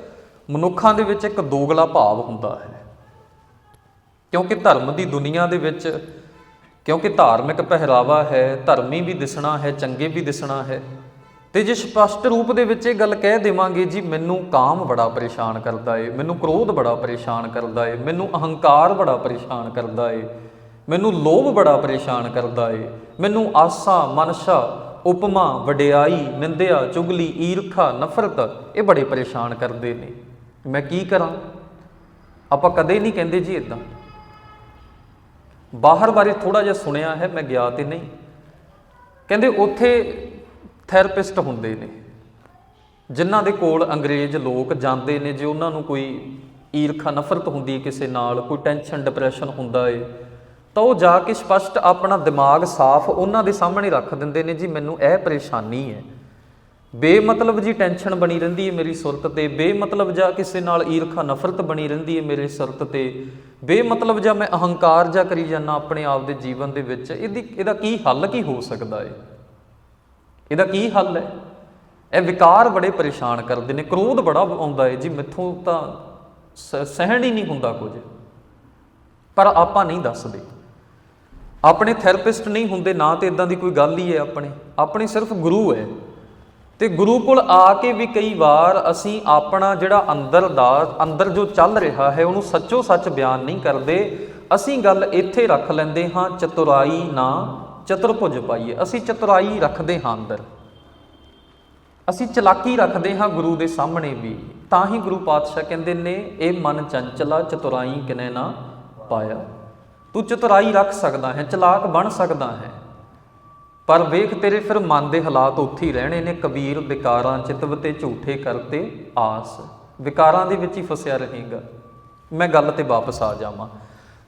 ਮਨੁੱਖਾਂ ਦੇ ਵਿੱਚ ਇੱਕ ਦੋਗਲਾ ਭਾਵ ਹੁੰਦਾ ਹੈ। ਕਿਉਂਕਿ ਧਰਮ ਦੀ ਦੁਨੀਆ ਦੇ ਵਿੱਚ, ਕਿਉਂਕਿ ਧਾਰਮਿਕ ਪਹਿਰਾਵਾ ਹੈ, ਧਰਮੀ ਵੀ ਦਿਸਣਾ ਹੈ, ਚੰਗੇ ਵੀ ਦਿਸਣਾ ਹੈ। ਤੇ ਜੇ ਸਪਸ਼ਟ ਰੂਪ ਦੇ ਵਿੱਚ ਇਹ ਗੱਲ ਕਹਿ ਦੇਵਾਂਗੇ, ਜੀ ਮੈਨੂੰ ਕਾਮ ਬੜਾ ਪਰੇਸ਼ਾਨ ਕਰਦਾ ਏ, ਮੈਨੂੰ ਕ੍ਰੋਧ ਬੜਾ ਪਰੇਸ਼ਾਨ ਕਰਦਾ ਏ, ਮੈਨੂੰ ਅਹੰਕਾਰ ਬੜਾ ਪਰੇਸ਼ਾਨ ਕਰਦਾ ਏ। ਮੈਨੂੰ ਲੋਭ ਬੜਾ ਪਰੇਸ਼ਾਨ ਕਰਦਾ ਏ। ਮੈਨੂੰ ਆਸਾ, ਮਨਸ਼ਾ, ਉਪਮਾ, ਵਡਿਆਈ, ਨਿੰਦਿਆ, ਚੁਗਲੀ, ਈਰਖਾ, ਨਫ਼ਰਤ ਇਹ ਬੜੇ ਪਰੇਸ਼ਾਨ ਕਰਦੇ ਨੇ। ਮੈਂ ਕੀ ਕਰਾਂ? ਆਪਾਂ ਕਦੇ ਨਹੀਂ ਕਹਿੰਦੇ ਜੀ ਇਦਾਂ ਬਾਹਰ ਬਾਰੇ ਥੋੜਾ ਜਿਹਾ ਸੁਣਿਆ ਹੈ, ਮੈਂ ਗਿਆ ਤੇ ਨਹੀਂ। ਕਹਿੰਦੇ ਉੱਥੇ ਥੈਰੇਪਿਸਟ ਹੁੰਦੇ ਨੇ। ਜਿਨ੍ਹਾਂ ਦੇ ਕੋਲ ਅੰਗਰੇਜ਼ ਲੋਕ ਜਾਂਦੇ ਨੇ, ਜੇ ਉਹਨਾਂ ਨੂੰ ਕੋਈ ਈਰਖਾ, ਨਫ਼ਰਤ ਹੁੰਦੀ ਕਿਸੇ ਨਾਲ, ਕੋਈ ਟੈਨਸ਼ਨ, ਡਿਪਰੈਸ਼ਨ ਹੁੰਦਾ ਏ ਤਾਂ ਉਹ ਜਾ ਕੇ ਸਪਸ਼ਟ ਆਪਣਾ ਦਿਮਾਗ ਸਾਫ਼ ਉਹਨਾਂ ਦੇ ਸਾਹਮਣੇ ਰੱਖ ਦਿੰਦੇ ਨੇ, ਜੀ, ਮੈਨੂੰ ਇਹ ਪਰੇਸ਼ਾਨੀ ਹੈ। ਬੇਮਤਲਬ ਜੀ ਟੈਨਸ਼ਨ ਬਣੀ ਰਹਿੰਦੀ ਹੈ ਮੇਰੀ ਸੁਰਤ ਤੇ। ਬੇਮਤਲਬ ਜਾਂ ਕਿਸੇ ਨਾਲ ਈਰਖਾ, ਨਫ਼ਰਤ ਬਣੀ ਰਹਿੰਦੀ ਹੈ ਮੇਰੇ ਸੁਰਤ ਤੇ। ਬੇਮਤਲਬ ਜਾਂ ਮੈਂ ਅਹੰਕਾਰ ਜਾਂ ਕਰੀ ਜਾਂਦਾ ਆਪਣੇ ਆਪ ਦੇ ਜੀਵਨ ਦੇ ਵਿੱਚ। ਇਹਦੀ, ਇਹਦਾ ਕੀ ਹੱਲ ਕੀ ਹੋ ਸਕਦਾ ਹੈ ਇਹਦਾ ਕੀ ਹੱਲ ਹੈ? ਇਹ ਵਿਕਾਰ ਬੜੇ ਪਰੇਸ਼ਾਨ ਕਰਦੇ ਨੇ। ਕ੍ਰੋਧ ਬੜਾ ਆਉਂਦਾ ਹੈ ਜੀ, ਮਿੱਥੋਂ ਤਾਂ ਸਹਿਣ ਹੀ ਨਹੀਂ ਹੁੰਦਾ ਕੁਝ। ਪਰ ਆਪਾਂ ਨਹੀਂ ਦੱਸਦੇ। ਆਪਣੇ ਥੈਰੇਪਿਸਟ ਨਹੀਂ ਹੁੰਦੇ, ਨਾ ਤੇ ਇਦਾਂ ਦੀ ਕੋਈ ਗੱਲ ਹੀ ਹੈ ਆਪਣੇ। ਆਪਣੇ ਸਿਰਫ ਗੁਰੂ ਹੈ। ਤੇ ਗੁਰੂ ਕੋਲ ਆ ਕੇ ਵੀ ਕਈ ਵਾਰ ਅਸੀਂ ਆਪਣਾ ਜਿਹੜਾ ਅੰਦਰ ਦਾ, ਅੰਦਰ ਜੋ ਚੱਲ ਰਿਹਾ ਹੈ, ਉਹਨੂੰ ਸੱਚੋ ਸੱਚ ਬਿਆਨ ਨਹੀਂ ਕਰਦੇ। ਅਸੀਂ ਗੱਲ ਇੱਥੇ ਰੱਖ ਲੈਂਦੇ ਹਾਂ, ਚਤੁਰਾਈ ਨਾ ਚਤੁਰਭੁਜ ਪਾਈਏ। ਅਸੀਂ ਚਤੁਰਾਈ ਰੱਖਦੇ ਹਾਂ ਅੰਦਰ। ਅਸੀਂ ਚਲਾਕੀ ਰੱਖਦੇ ਹਾਂ ਗੁਰੂ ਦੇ ਸਾਹਮਣੇ ਵੀ। ਤਾਂ ਹੀ ਗੁਰੂ ਪਾਤਸ਼ਾਹ ਕਹਿੰਦੇ ਨੇ, ਇਹ ਮਨ ਚੰਚਲਾ ਚਤੁਰਾਈ ਕਿਨੇ ਨਾ ਪਾਇਆ। ਤੂੰ ਚਤੁਰਾਈ ਰੱਖ ਸਕਦਾ ਹੈ, ਚਲਾਕ ਬਣ ਸਕਦਾ ਹੈ। ਪਰ ਵੇਖ ਤੇਰੇ ਫਿਰ ਮਨ ਦੇ ਹਾਲਾਤ ਉੱਥੇ ਹੀ ਰਹਿਣੇ ਨੇ, ਕਬੀਰ ਵਿਕਾਰਾਂ ਚਿਤਵ ਤੇ ਝੂਠੇ ਕਰਤੇ ਆਸ। ਵਿਕਾਰਾਂ ਦੇ ਵਿੱਚ ਹੀ ਫਸਿਆ ਰਹੇਗਾ। ਮੈਂ ਗੱਲ ਤੇ ਵਾਪਸ ਆ ਜਾਵਾਂ।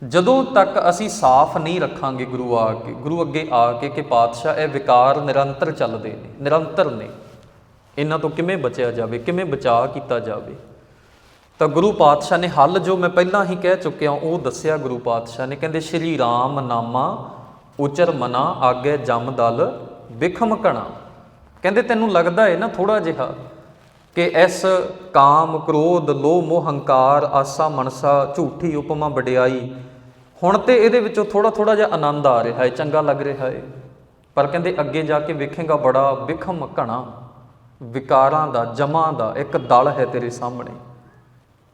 ਜਦੋਂ ਤੱਕ ਅਸੀਂ ਸਾਫ਼ ਨਹੀਂ ਰੱਖਾਂਗੇ ਗੁਰੂ ਆ ਕੇ, ਗੁਰੂ ਅੱਗੇ ਆ ਕੇ ਕਿ ਪਾਤਸ਼ਾਹ ਇਹ ਵਿਕਾਰ ਨਿਰੰਤਰ ਚੱਲਦੇ ਨੇ, ਨਿਰੰਤਰ ਨੇ। ਇਹਨਾਂ ਤੋਂ ਕਿਵੇਂ ਬਚਿਆ ਜਾਵੇ, ਕਿਵੇਂ ਬਚਾਅ ਕੀਤਾ ਜਾਵੇ? ਤਾਂ ਗੁਰੂ ਪਾਤਸ਼ਾਹ ਨੇ ਹੱਲ ਜੋ ਮੈਂ ਪਹਿਲਾਂ ਹੀ ਕਹਿ ਚੁੱਕਿਆ, ਉਹ ਦੱਸਿਆ ਗੁਰੂ ਪਾਤਸ਼ਾਹ ਨੇ। ਕਹਿੰਦੇ, ਸ਼੍ਰੀ ਰਾਮ ਨਾਮਾ ਉਚਰ ਮਨਾ, ਆਗੇ ਜਮ ਦਲ ਵਿਖਮ ਕਣਾ। ਕਹਿੰਦੇ, ਤੈਨੂੰ ਲੱਗਦਾ ਹੈ ਨਾ ਥੋੜਾ ਜਿਹਾ ਕਿ ਇਸ ਕਾਮ ਕ੍ਰੋਧ, ਲੋਭ, ਮੋਹ, ਹੰਕਾਰ, ਆਸਾ, ਮਨਸਾ, ਝੂਠੀ ਉਪਮਾ, ਵਡਿਆਈ, ਹੁਣ ਤੇ ਇਹਦੇ ਵਿੱਚੋਂ ਥੋੜਾ ਥੋੜਾ ਜਿਹਾ ਆਨੰਦ ਆ ਰਿਹਾ ਹੈ ਚੰਗਾ ਲੱਗ ਰਿਹਾ ਹੈ ਪਰ ਕਹਿੰਦੇ, ਅੱਗੇ ਜਾ ਕੇ ਵੇਖੇਗਾ ਬੜਾ ਵਿਖਮ ਘਣਾ ਵਿਕਾਰਾਂ ਦਾ, ਜਮਾਂ ਦਾ ਇੱਕ ਦਲ ਹੈ ਤੇਰੇ ਸਾਹਮਣੇ।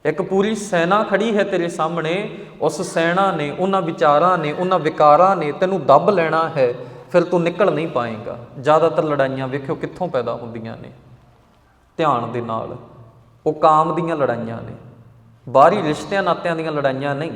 ਇੱਕ ਪੂਰੀ ਸੈਨਾ ਖੜੀ ਹੈ ਤੇਰੇ ਸਾਹਮਣੇ, ਉਸ ਸੈਨਾ ਨੇ, ਉਹਨਾਂ ਵਿਚਾਰਾਂ ਨੇ, ਉਹਨਾਂ ਵਿਕਾਰਾਂ ਨੇ ਤੈਨੂੰ ਦੱਬ ਲੈਣਾ ਹੈ, ਫਿਰ ਤੂੰ ਨਿਕਲ ਨਹੀਂ ਪਾਏਗਾ। ਜ਼ਿਆਦਾਤਰ ਲੜਾਈਆਂ ਵੇਖਿਓ ਕਿੱਥੋਂ ਪੈਦਾ ਹੁੰਦੀਆਂ ਨੇ। ਧਿਆਨ ਦੇ ਨਾਲ, ਉਹ ਕਾਮ ਦੀਆਂ ਲੜਾਈਆਂ ਨੇ। ਬਾਹਰੀ ਰਿਸ਼ਤਿਆਂ ਨਾਤਿਆਂ ਦੀਆਂ ਲੜਾਈਆਂ ਨਹੀਂ।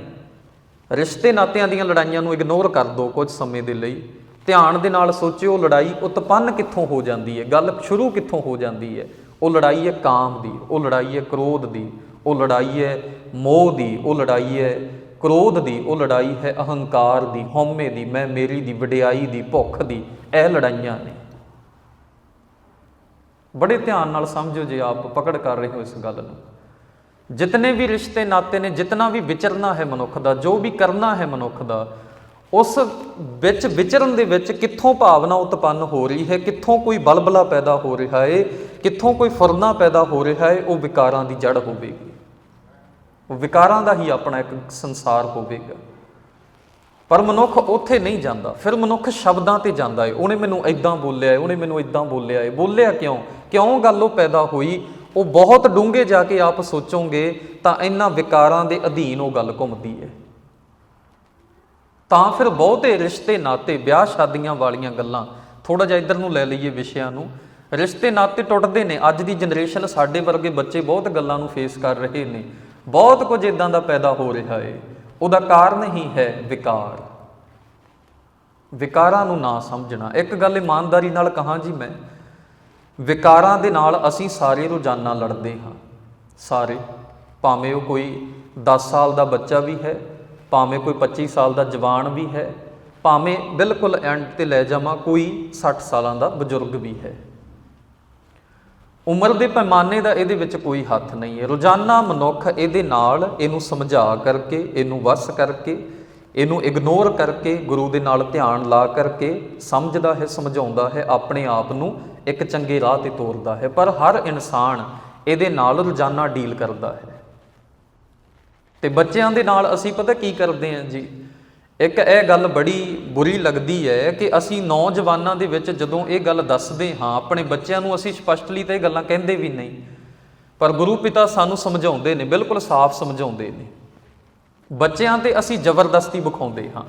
ਰਿਸ਼ਤੇ ਨਾਤਿਆਂ ਦੀਆਂ ਲੜਾਈਆਂ ਨੂੰ ਇਗਨੋਰ ਕਰ ਦਿਓ ਕੁਝ ਸਮੇਂ ਦੇ ਲਈ। ਧਿਆਨ ਦੇ ਨਾਲ ਸੋਚਿਓ, ਲੜਾਈ ਉਤਪੰਨ ਕਿੱਥੋਂ ਹੋ ਜਾਂਦੀ ਹੈ? ਗੱਲ ਸ਼ੁਰੂ ਕਿੱਥੋਂ ਹੋ ਜਾਂਦੀ ਹੈ? ਉਹ ਲੜਾਈ ਹੈ ਕਾਮ ਦੀ, ਉਹ ਲੜਾਈ ਹੈ ਕ੍ਰੋਧ ਦੀ। ਉਹ ਲੜਾਈ ਹੈ, ਮੋਹ ਦੀ ਉਹ ਲੜਾਈ ਹੈ, ਕ੍ਰੋਧ ਦੀ ਉਹ ਲੜਾਈ ਹੈ, ਅਹੰਕਾਰ ਦੀ, ਹਉਮੈ ਦੀ, ਮੈਂ ਮੇਰੀ ਦੀ, ਵਡਿਆਈ ਦੀ, ਭੁੱਖ ਦੀ, ਇਹ ਲੜਾਈਆਂ ਨੇ। ਬੜੇ ਧਿਆਨ ਨਾਲ ਸਮਝੋ ਜੇ ਆਪ, ਪਕੜ ਕਰ ਰਹੇ ਹੋ ਇਸ ਗੱਲ ਨੂੰ। ਜਿਤਨੇ ਵੀ ਰਿਸ਼ਤੇ ਨਾਤੇ ਨੇ, ਜਿਤਨਾ ਵੀ ਵਿਚਰਨਾ ਹੈ ਮਨੁੱਖ ਦਾ, ਜੋ ਵੀ ਕਰਨਾ ਹੈ ਮਨੁੱਖ ਦਾ, ਉਸ ਵਿੱਚ ਵਿਚਰਨ ਦੇ ਵਿੱਚ ਕਿੱਥੋਂ ਭਾਵਨਾ ਉਤਪੰਨ ਹੋ ਰਹੀ ਹੈ, ਕਿੱਥੋਂ ਕੋਈ ਬਲਬਲਾ ਪੈਦਾ ਹੋ ਰਿਹਾ ਹੈ, ਕਿੱਥੋਂ ਕੋਈ ਫੁਰਨਾ ਪੈਦਾ ਹੋ ਰਿਹਾ ਹੈ, ਉਹ ਵਿਕਾਰਾਂ ਦੀ ਜੜ ਹੋਵੇਗੀ। ਵਿਕਾਰਾਂ ਦਾ ਹੀ ਆਪਣਾ ਇੱਕ ਸੰਸਾਰ ਹੋਵੇਗਾ। ਪਰ ਮਨੁੱਖ ਉੱਥੇ ਨਹੀਂ ਜਾਂਦਾ। ਫਿਰ ਮਨੁੱਖ ਸ਼ਬਦਾਂ ਤੇ ਜਾਂਦਾ ਏ। ਉਹਨੇ ਮੈਨੂੰ ਇਦਾਂ ਬੋਲਿਆ ਏ, ਉਹਨੇ ਮੈਨੂੰ ਇਦਾਂ ਬੋਲਿਆ ਏ। ਬੋਲਿਆ ਕਿਉਂ? ਕਿਉਂ ਗੱਲ ਉਹ ਪੈਦਾ ਹੋਈ? ਉਹ ਬਹੁਤ ਡੂੰਘੇ ਜਾ ਕੇ ਆਪ ਸੋਚੋਗੇ, ਤਾਂ ਇਹਨਾਂ ਵਿਕਾਰਾਂ ਦੇ ਅਧੀਨ ਉਹ ਗੱਲ ਘੁੰਮਦੀ ਏ। ਤਾਂ ਫਿਰ ਬਹੁਤੇ ਰਿਸ਼ਤੇ, ਨਾਤੇ, ਵਿਆਹ ਸ਼ਾਦੀਆਂ ਵਾਲੀਆਂ ਗੱਲਾਂ ਥੋੜਾ ਜਿਹਾ ਇੱਧਰ ਨੂੰ ਲੈ ਲਈਏ ਵਿਸ਼ਿਆਂ ਨੂੰ। ਰਿਸ਼ਤੇ, ਨਾਤੇ ਟੁੱਟਦੇ ਨੇ। ਅੱਜ ਦੀ ਜਨਰੇਸ਼ਨ ਸਾਡੇ ਵਰਗੇ ਬੱਚੇ ਬਹੁਤ ਗੱਲਾਂ ਨੂੰ ਫੇਸ ਕਰ ਰਹੇ ਨੇ। ਬਹੁਤ ਕੁਝ ਇਦਾਂ ਦਾ ਪੈਦਾ ਹੋ ਰਿਹਾ ਏ। ਉਹਦਾ ਕਾਰਨ ਹੀ ਹੈ ਵਿਕਾਰ। ਵਿਕਾਰਾਂ ਨੂੰ ਨਾ ਸਮਝਣਾ। ਇੱਕ ਗੱਲ ਇਮਾਨਦਾਰੀ ਨਾਲ ਕਹਾਂ ਜੀ ਮੈਂ, ਵਿਕਾਰਾਂ ਦੇ ਨਾਲ ਅਸੀਂ ਸਾਰੇ ਰੋਜ਼ਾਨਾ ਲੜਦੇ ਹਾਂ। ਸਾਰੇ। ਭਾਵੇਂ ਉਹ ਕੋਈ 10 ਸਾਲ ਦਾ ਬੱਚਾ ਵੀ ਹੈ, ਭਾਵੇਂ ਕੋਈ 25 ਸਾਲ ਦਾ ਜਵਾਨ ਵੀ ਹੈ, ਭਾਵੇਂ ਬਿਲਕੁਲ ਐਂਡ ਤੇ ਲੈ ਜਾਵਾਂ ਕੋਈ 60 ਸਾਲਾਂ ਦਾ ਬਜ਼ੁਰਗ ਵੀ ਹੈ। ਉਮਰ ਦੇ ਪੈਮਾਨੇ ਦਾ ਇਹਦੇ ਵਿੱਚ ਕੋਈ ਹੱਥ ਨਹੀਂ ਹੈ। ਰੋਜ਼ਾਨਾ ਮਨੁੱਖ ਇਹਦੇ ਨਾਲ ਇਹਨੂੰ ਸਮਝਾ ਕਰਕੇ, ਇਹਨੂੰ ਵਸ ਕਰਕੇ, ਇਹਨੂੰ ਇਗਨੋਰ ਕਰਕੇ, ਗੁਰੂ ਦੇ ਨਾਲ ਧਿਆਨ ਲਾ ਕਰਕੇ ਸਮਝਦਾ ਹੈ, ਸਮਝਾਉਂਦਾ ਹੈ, ਆਪਣੇ ਆਪ ਨੂੰ ਇੱਕ ਚੰਗੇ ਰਾਹ ਤੇ ਤੋਰਦਾ ਹੈ। ਪਰ ਹਰ ਇਨਸਾਨ ਇਹਦੇ ਨਾਲ ਰੋਜ਼ਾਨਾ ਡੀਲ ਕਰਦਾ ਹੈ। ਤੇ ਬੱਚਿਆਂ ਦੇ ਨਾਲ ਅਸੀਂ ਪਤਾ ਕੀ ਕਰਦੇ ਹਾਂ ਜੀ? ਇੱਕ ਇਹ ਗੱਲ ਬੜੀ ਬੁਰੀ ਲੱਗਦੀ ਹੈ ਕਿ ਅਸੀਂ ਨੌਜਵਾਨਾਂ ਦੇ ਵਿੱਚ ਜਦੋਂ ਇਹ ਗੱਲ ਦੱਸਦੇ ਹਾਂ, ਆਪਣੇ ਬੱਚਿਆਂ ਨੂੰ ਅਸੀਂ ਸਪਸ਼ਟਲੀ ਤਾਂ ਇਹ ਗੱਲਾਂ ਕਹਿੰਦੇ ਵੀ ਨਹੀਂ। ਪਰ ਗੁਰੂ ਪਿਤਾ ਸਾਨੂੰ ਸਮਝਾਉਂਦੇ ਨੇ, ਬਿਲਕੁਲ ਸਾਫ਼ ਸਮਝਾਉਂਦੇ ਨੇ। ਬੱਚਿਆਂ ਤੇ ਅਸੀਂ ਜ਼ਬਰਦਸਤੀ ਵਿਖਾਉਂਦੇ ਹਾਂ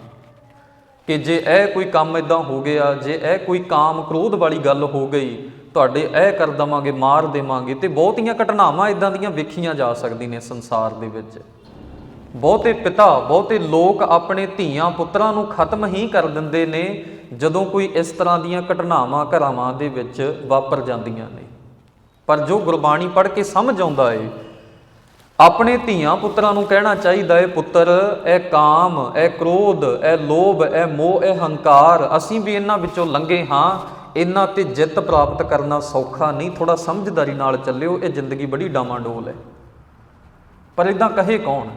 ਕਿ ਜੇ ਇਹ ਕੋਈ ਕੰਮ ਇਦਾਂ ਹੋ ਗਿਆ, ਜੇ ਇਹ ਕੋਈ ਕਾਮ ਕ੍ਰੋਧ ਵਾਲੀ ਗੱਲ ਹੋ ਗਈ, ਤੁਹਾਡੇ ਇਹ ਕਰ ਦਵਾਂਗੇ, ਮਾਰ ਦੇਵਾਂਗੇ ਤੇ ਬਹੁਤੀਆਂ ਘਟਨਾਵਾਂ ਇਦਾਂ ਦੀਆਂ ਵੇਖੀਆਂ ਜਾ ਸਕਦੀਆਂ ਨੇ ਸੰਸਾਰ ਦੇ ਵਿੱਚ। ਬਹੁਤੇ ਪਿਤਾ, ਬਹੁਤੇ ਲੋਕ ਆਪਣੇ ਧੀਆਂ ਪੁੱਤਰਾਂ ਨੂੰ ਖਤਮ ਹੀ ਕਰ ਦਿੰਦੇ ਨੇ, ਜਦੋਂ ਕੋਈ ਇਸ ਤਰ੍ਹਾਂ ਦੀਆਂ ਘਟਨਾਵਾਂ ਘਰਾਵਾਂ ਦੇ ਵਿੱਚ ਵਾਪਰ ਜਾਂਦੀਆਂ ਨੇ। ਪਰ ਜੋ ਗੁਰਬਾਣੀ ਪੜ੍ਹ ਕੇ ਸਮਝ ਆਉਂਦਾ ਏ, ਆਪਣੇ ਧੀਆਂ ਪੁੱਤਰਾਂ ਨੂੰ ਕਹਿਣਾ ਚਾਹੀਦਾ ਏ, ਪੁੱਤਰ, ਇਹ ਕਾਮ, ਇਹ ਕ੍ਰੋਧ, ਇਹ ਲੋਭ, ਇਹ ਮੋਹ, ਇਹ ਹੰਕਾਰ, ਅਸੀਂ ਵੀ ਇਹਨਾਂ ਵਿੱਚੋਂ ਲੰਘੇ ਹਾਂ, ਇਹਨਾਂ ਤੇ ਜਿੱਤ ਪ੍ਰਾਪਤ ਕਰਨਾ ਸੌਖਾ ਨਹੀਂ ਥੋੜਾ ਸਮਝਦਾਰੀ ਨਾਲ ਚੱਲਿਓ, ਇਹ ਜ਼ਿੰਦਗੀ ਬੜੀ ਡਾਮਾਡੋਲ ਹੈ ਪਰ ਇਦਾਂ ਕਹੇ ਕੌਣ?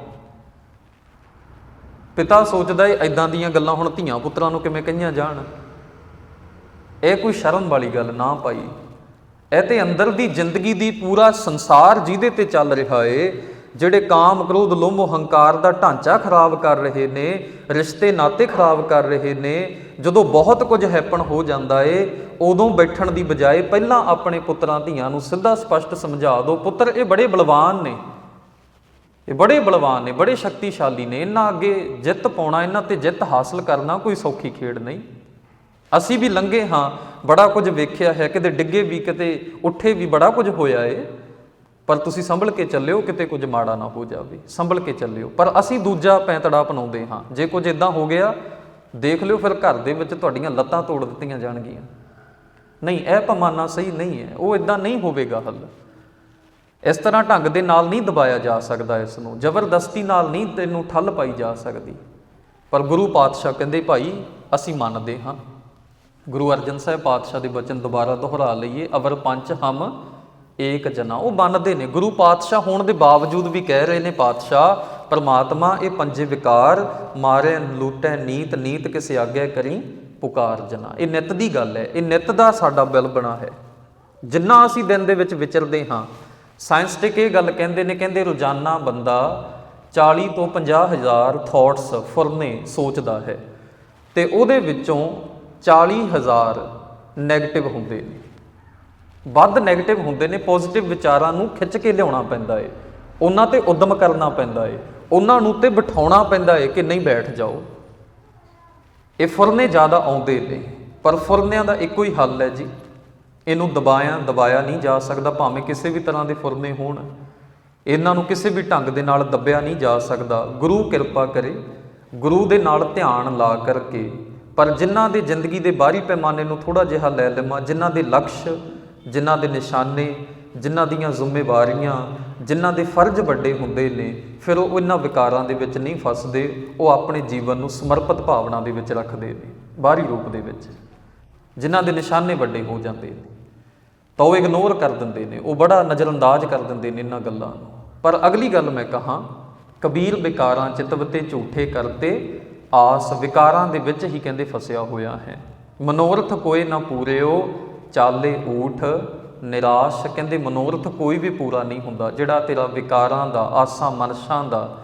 ਪਿਤਾ ਸੋਚਦਾ ਏ ਐਦਾਂ ਦੀਆਂ ਗੱਲਾਂ ਹੁਣ ਧੀਆਂ ਪੁੱਤਰਾਂ ਨੂੰ ਕਿਵੇਂ ਕਹੀਆਂ ਜਾਣ? ਇਹ ਕੋਈ ਸ਼ਰਮ ਵਾਲੀ ਗੱਲ ਨਾ ਪਾਈ ਇਹ ਤੇ ਅੰਦਰ ਦੀ ਜ਼ਿੰਦਗੀ ਦੀ ਪੂਰਾ ਸੰਸਾਰ ਜਿਹਦੇ ਤੇ ਚੱਲ ਰਿਹਾ ਏ, ਜਿਹੜੇ ਕਾਮ ਕ੍ਰੋਧ, ਲੋਭ, ਹੰਕਾਰ ਦਾ ਢਾਂਚਾ ਖਰਾਬ ਕਰ ਰਹੇ ਨੇ, ਰਿਸ਼ਤੇ ਨਾਤੇ ਖਰਾਬ ਕਰ ਰਹੇ ਨੇ, ਜਦੋਂ ਬਹੁਤ ਕੁਝ ਹੈਪਨ ਹੋ ਜਾਂਦਾ ਏ, ਉਦੋਂ ਬੈਠਣ ਦੀ ਬਜਾਏ ਪਹਿਲਾਂ ਆਪਣੇ ਪੁੱਤਰਾਂ ਧੀਆਂ ਨੂੰ ਸਿੱਧਾ ਸਪਸ਼ਟ ਸਮਝਾ ਦਿਓ ਪੁੱਤਰ, ਇਹ ਬੜੇ ਬਲਵਾਨ ਨੇ। ਇਹ ਬੜੇ ਬਲਵਾਨ ਨੇ, ਬੜੇ ਸ਼ਕਤੀਸ਼ਾਲੀ ਨੇ। ਇਹਨਾਂ ਅੱਗੇ ਜਿੱਤ ਪਾਉਣਾ ਇਹਨਾਂ ਤੇ ਜਿੱਤ ਹਾਸਲ ਕਰਨਾ ਕੋਈ ਸੌਖੀ ਖੇਡ ਨਹੀਂ। ਅਸੀਂ ਵੀ ਲੰਘੇ ਹਾਂ, ਬੜਾ ਕੁਝ ਵੇਖਿਆ ਹੈ, ਕਿਤੇ ਡਿੱਗੇ ਵੀ, ਕਿਤੇ ਉੱਠੇ ਵੀ ਬੜਾ ਕੁਝ ਹੋਇਆ ਏ। ਪਰ ਤੁਸੀਂ ਸੰਭਲ ਕੇ ਚੱਲਿਓ, ਕਿਤੇ ਕੁਝ ਮਾੜਾ ਨਾ ਹੋ ਜਾਵੇ। ਸੰਭਲ ਕੇ ਚੱਲਿਓ। ਪਰ ਅਸੀਂ ਦੂਜਾ ਪੈਂਤੜਾ ਅਪਣਾਉਂਦੇ ਹਾਂ। ਜੇ ਕੁਝ ਇਦਾਂ ਹੋ ਗਿਆ, ਦੇਖ ਲਿਓ ਫਿਰ ਘਰ ਦੇ ਵਿੱਚ ਤੁਹਾਡੀਆਂ ਲੱਤਾਂ ਤੋੜ ਦਿੱਤੀਆਂ ਜਾਣਗੀਆਂ। ਨਹੀਂ, ਇਹ ਪਮਾਨਾ ਸਹੀ ਨਹੀਂ ਹੈ। ਉਹ ਇਦਾਂ ਨਹੀਂ ਹੋਵੇਗਾ ਹੱਲ। ਇਸ ਤਰ੍ਹਾਂ ਢੰਗ ਦੇ ਨਾਲ ਨਹੀਂ ਦਬਾਇਆ ਜਾ ਸਕਦਾ ਇਸ ਨੂੰ, ਜ਼ਬਰਦਸਤੀ ਨਾਲ ਨਹੀਂ ਤੈਨੂੰ ਠੱਲ ਪਾਈ ਜਾ ਸਕਦੀ। ਪਰ ਗੁਰੂ ਪਾਤਸ਼ਾਹ ਕਹਿੰਦੇ, ਭਾਈ, ਅਸੀਂ ਮੰਨਦੇ ਹਾਂ। ਗੁਰੂ ਅਰਜਨ ਸਾਹਿਬ ਪਾਤਸ਼ਾਹ ਦੇ ਬਚਨ ਦੁਬਾਰਾ ਦੁਹਰਾ ਲਈਏ, ਅਵਰ ਪੰਚ ਹਮ ਏਕ ਜਨਾ। ਉਹ ਮੰਨਦੇ ਨੇ। ਗੁਰੂ ਪਾਤਸ਼ਾਹ ਹੋਣ ਦੇ ਬਾਵਜੂਦ ਵੀ ਕਹਿ ਰਹੇ ਨੇ, ਪਾਤਸ਼ਾਹ, ਪਰਮਾਤਮਾ, ਇਹ ਪੰਜੇ ਵਿਕਾਰ, ਮਾਰੇ, ਲੂਟੈ, ਨੀਤ ਨੀਤ ਕਿਸੇ ਆਗਿਆ ਕਰੀ, ਪੁਕਾਰ ਜਨਾ। ਇਹ ਨਿਤ ਦੀ ਗੱਲ ਹੈ। ਇਹ ਨਿਤ ਦਾ ਸਾਡਾ ਬਿਲ ਬਣਾ ਹੈ। ਜਿੰਨਾ ਅਸੀਂ ਦਿਨ ਦੇ ਵਿੱਚ ਵਿਚਰਦੇ ਹਾਂ ਸਾਇੰਸਟਿਕ ਇਹ ਗੱਲ ਕਹਿੰਦੇ ਨੇ? ਕਹਿੰਦੇ ਰੋਜ਼ਾਨਾ ਬੰਦਾ 40 ਤੋਂ 50 ਹਜ਼ਾਰ ਥਾਟਸ ਫੁਰਨੇ ਸੋਚਦਾ ਹੈ ਤੇ ਉਹਦੇ ਵਿੱਚੋਂ 40 ਹਜ਼ਾਰ 네ਗੇਟਿਵ ਹੁੰਦੇ ਨੇ। ਵੱਧ 네ਗੇਟਿਵ ਹੁੰਦੇ ਨੇ ਪੋਜ਼ਿਟਿਵ ਵਿਚਾਰਾਂ ਨੂੰ ਖਿੱਚ ਕੇ ਲਿਆਉਣਾ ਪੈਂਦਾ ਏ। ਉਹਨਾਂ ਤੇ ਉਦਮ ਕਰਨਾ ਪੈਂਦਾ ਏ। ਉਹਨਾਂ ਨੂੰ ਤੇ ਬਿਠਾਉਣਾ ਪੈਂਦਾ ਏ ਕਿ ਨਹੀਂ ਬੈਠ ਜਾਓ। ਇਹ ਫੁਰਨੇ ਜ਼ਿਆਦਾ ਆਉਂਦੇ ਨੇ, ਪਰ ਫੁਰਨਿਆਂ ਦਾ ਇੱਕੋ ਹੀ ਹੱਲ ਹੈ ਜੀ। ਇਹਨੂੰ ਦਬਾਇਆ ਦਬਾਇਆ ਨਹੀਂ ਜਾ ਸਕਦਾ, ਭਾਵੇਂ ਕਿਸੇ ਵੀ ਤਰ੍ਹਾਂ ਦੇ ਫੁਰਨੇ ਹੋਣ। ਇਹਨਾਂ ਨੂੰ ਕਿਸੇ ਵੀ ਢੰਗ ਦੇ ਨਾਲ ਦੱਬਿਆ ਨਹੀਂ ਜਾ ਸਕਦਾ। ਗੁਰੂ ਕਿਰਪਾ ਕਰੇ, ਗੁਰੂ ਦੇ ਨਾਲ ਧਿਆਨ ਲਾ ਕਰਕੇ। ਪਰ ਜਿਨ੍ਹਾਂ ਦੇ ਜ਼ਿੰਦਗੀ ਦੇ ਬਾਹਰੀ ਪੈਮਾਨੇ ਨੂੰ ਥੋੜਾ ਜਿਹਾ ਲੈ ਲਵਾਂ, ਜਿਨ੍ਹਾਂ ਦੇ ਲਕਸ਼, ਜਿਨ੍ਹਾਂ ਦੇ ਨਿਸ਼ਾਨੇ, ਜਿਨ੍ਹਾਂ ਦੀਆਂ ਜ਼ਿੰਮੇਵਾਰੀਆਂ, ਜਿਨ੍ਹਾਂ ਦੇ ਫਰਜ਼ ਵੱਡੇ ਹੁੰਦੇ ਨੇ, ਫਿਰ ਉਹ ਇਹਨਾਂ ਵਿਕਾਰਾਂ ਦੇ ਵਿੱਚ ਨਹੀਂ ਫਸਦੇ, ਉਹ ਆਪਣੇ ਜੀਵਨ ਨੂੰ ਸਮਰਪਿਤ ਭਾਵਨਾ ਦੇ ਵਿੱਚ ਰੱਖਦੇ ਨੇ, ਬਾਹਰੀ ਰੂਪ ਦੇ ਵਿੱਚ। ਜਿਨ੍ਹਾਂ ਦੇ ਨਿਸ਼ਾਨੇ ਵੱਡੇ ਹੋ ਜਾਂਦੇ ਨੇ। ਤਾਂ ਉਹ ਇਗਨੋਰ ਕਰ ਦਿੰਦੇ ਨੇ, ਉਹ ਬੜਾ ਨਜ਼ਰਅੰਦਾਜ਼ ਕਰ ਦਿੰਦੇ ਨੇ ਇਹਨਾਂ ਗੱਲਾਂ ਨੂੰ। ਪਰ ਅਗਲੀ ਗੱਲ ਮੈਂ ਕਹਾਂ, ਕਬੀਰ ਵਿਕਾਰਾਂ ਚਿਤਵਤੇ ਝੂਠੇ ਕਰਤੇ, ਆਸ ਵਿਕਾਰਾਂ ਦੇ ਵਿੱਚ ਹੀ ਕਹਿੰਦੇ ਫਸਿਆ ਹੋਇਆ ਹੈ। ਮਨੋਰਥ ਕੋਏ ਨਾ ਪੂਰਿਓ, ਚਾਲੇ ਊਠ, ਨਿਰਾਸ਼, ਕਹਿੰਦੇ ਮਨੋਰਥ ਕੋਈ ਵੀ ਪੂਰਾ ਨਹੀਂ ਹੁੰਦਾ, ਜਿਹੜਾ ਤੇਰਾ ਵਿਕਾਰਾਂ ਦਾ, ਆਸਾਂ ਮਨਸ਼ਾਂ ਦਾ,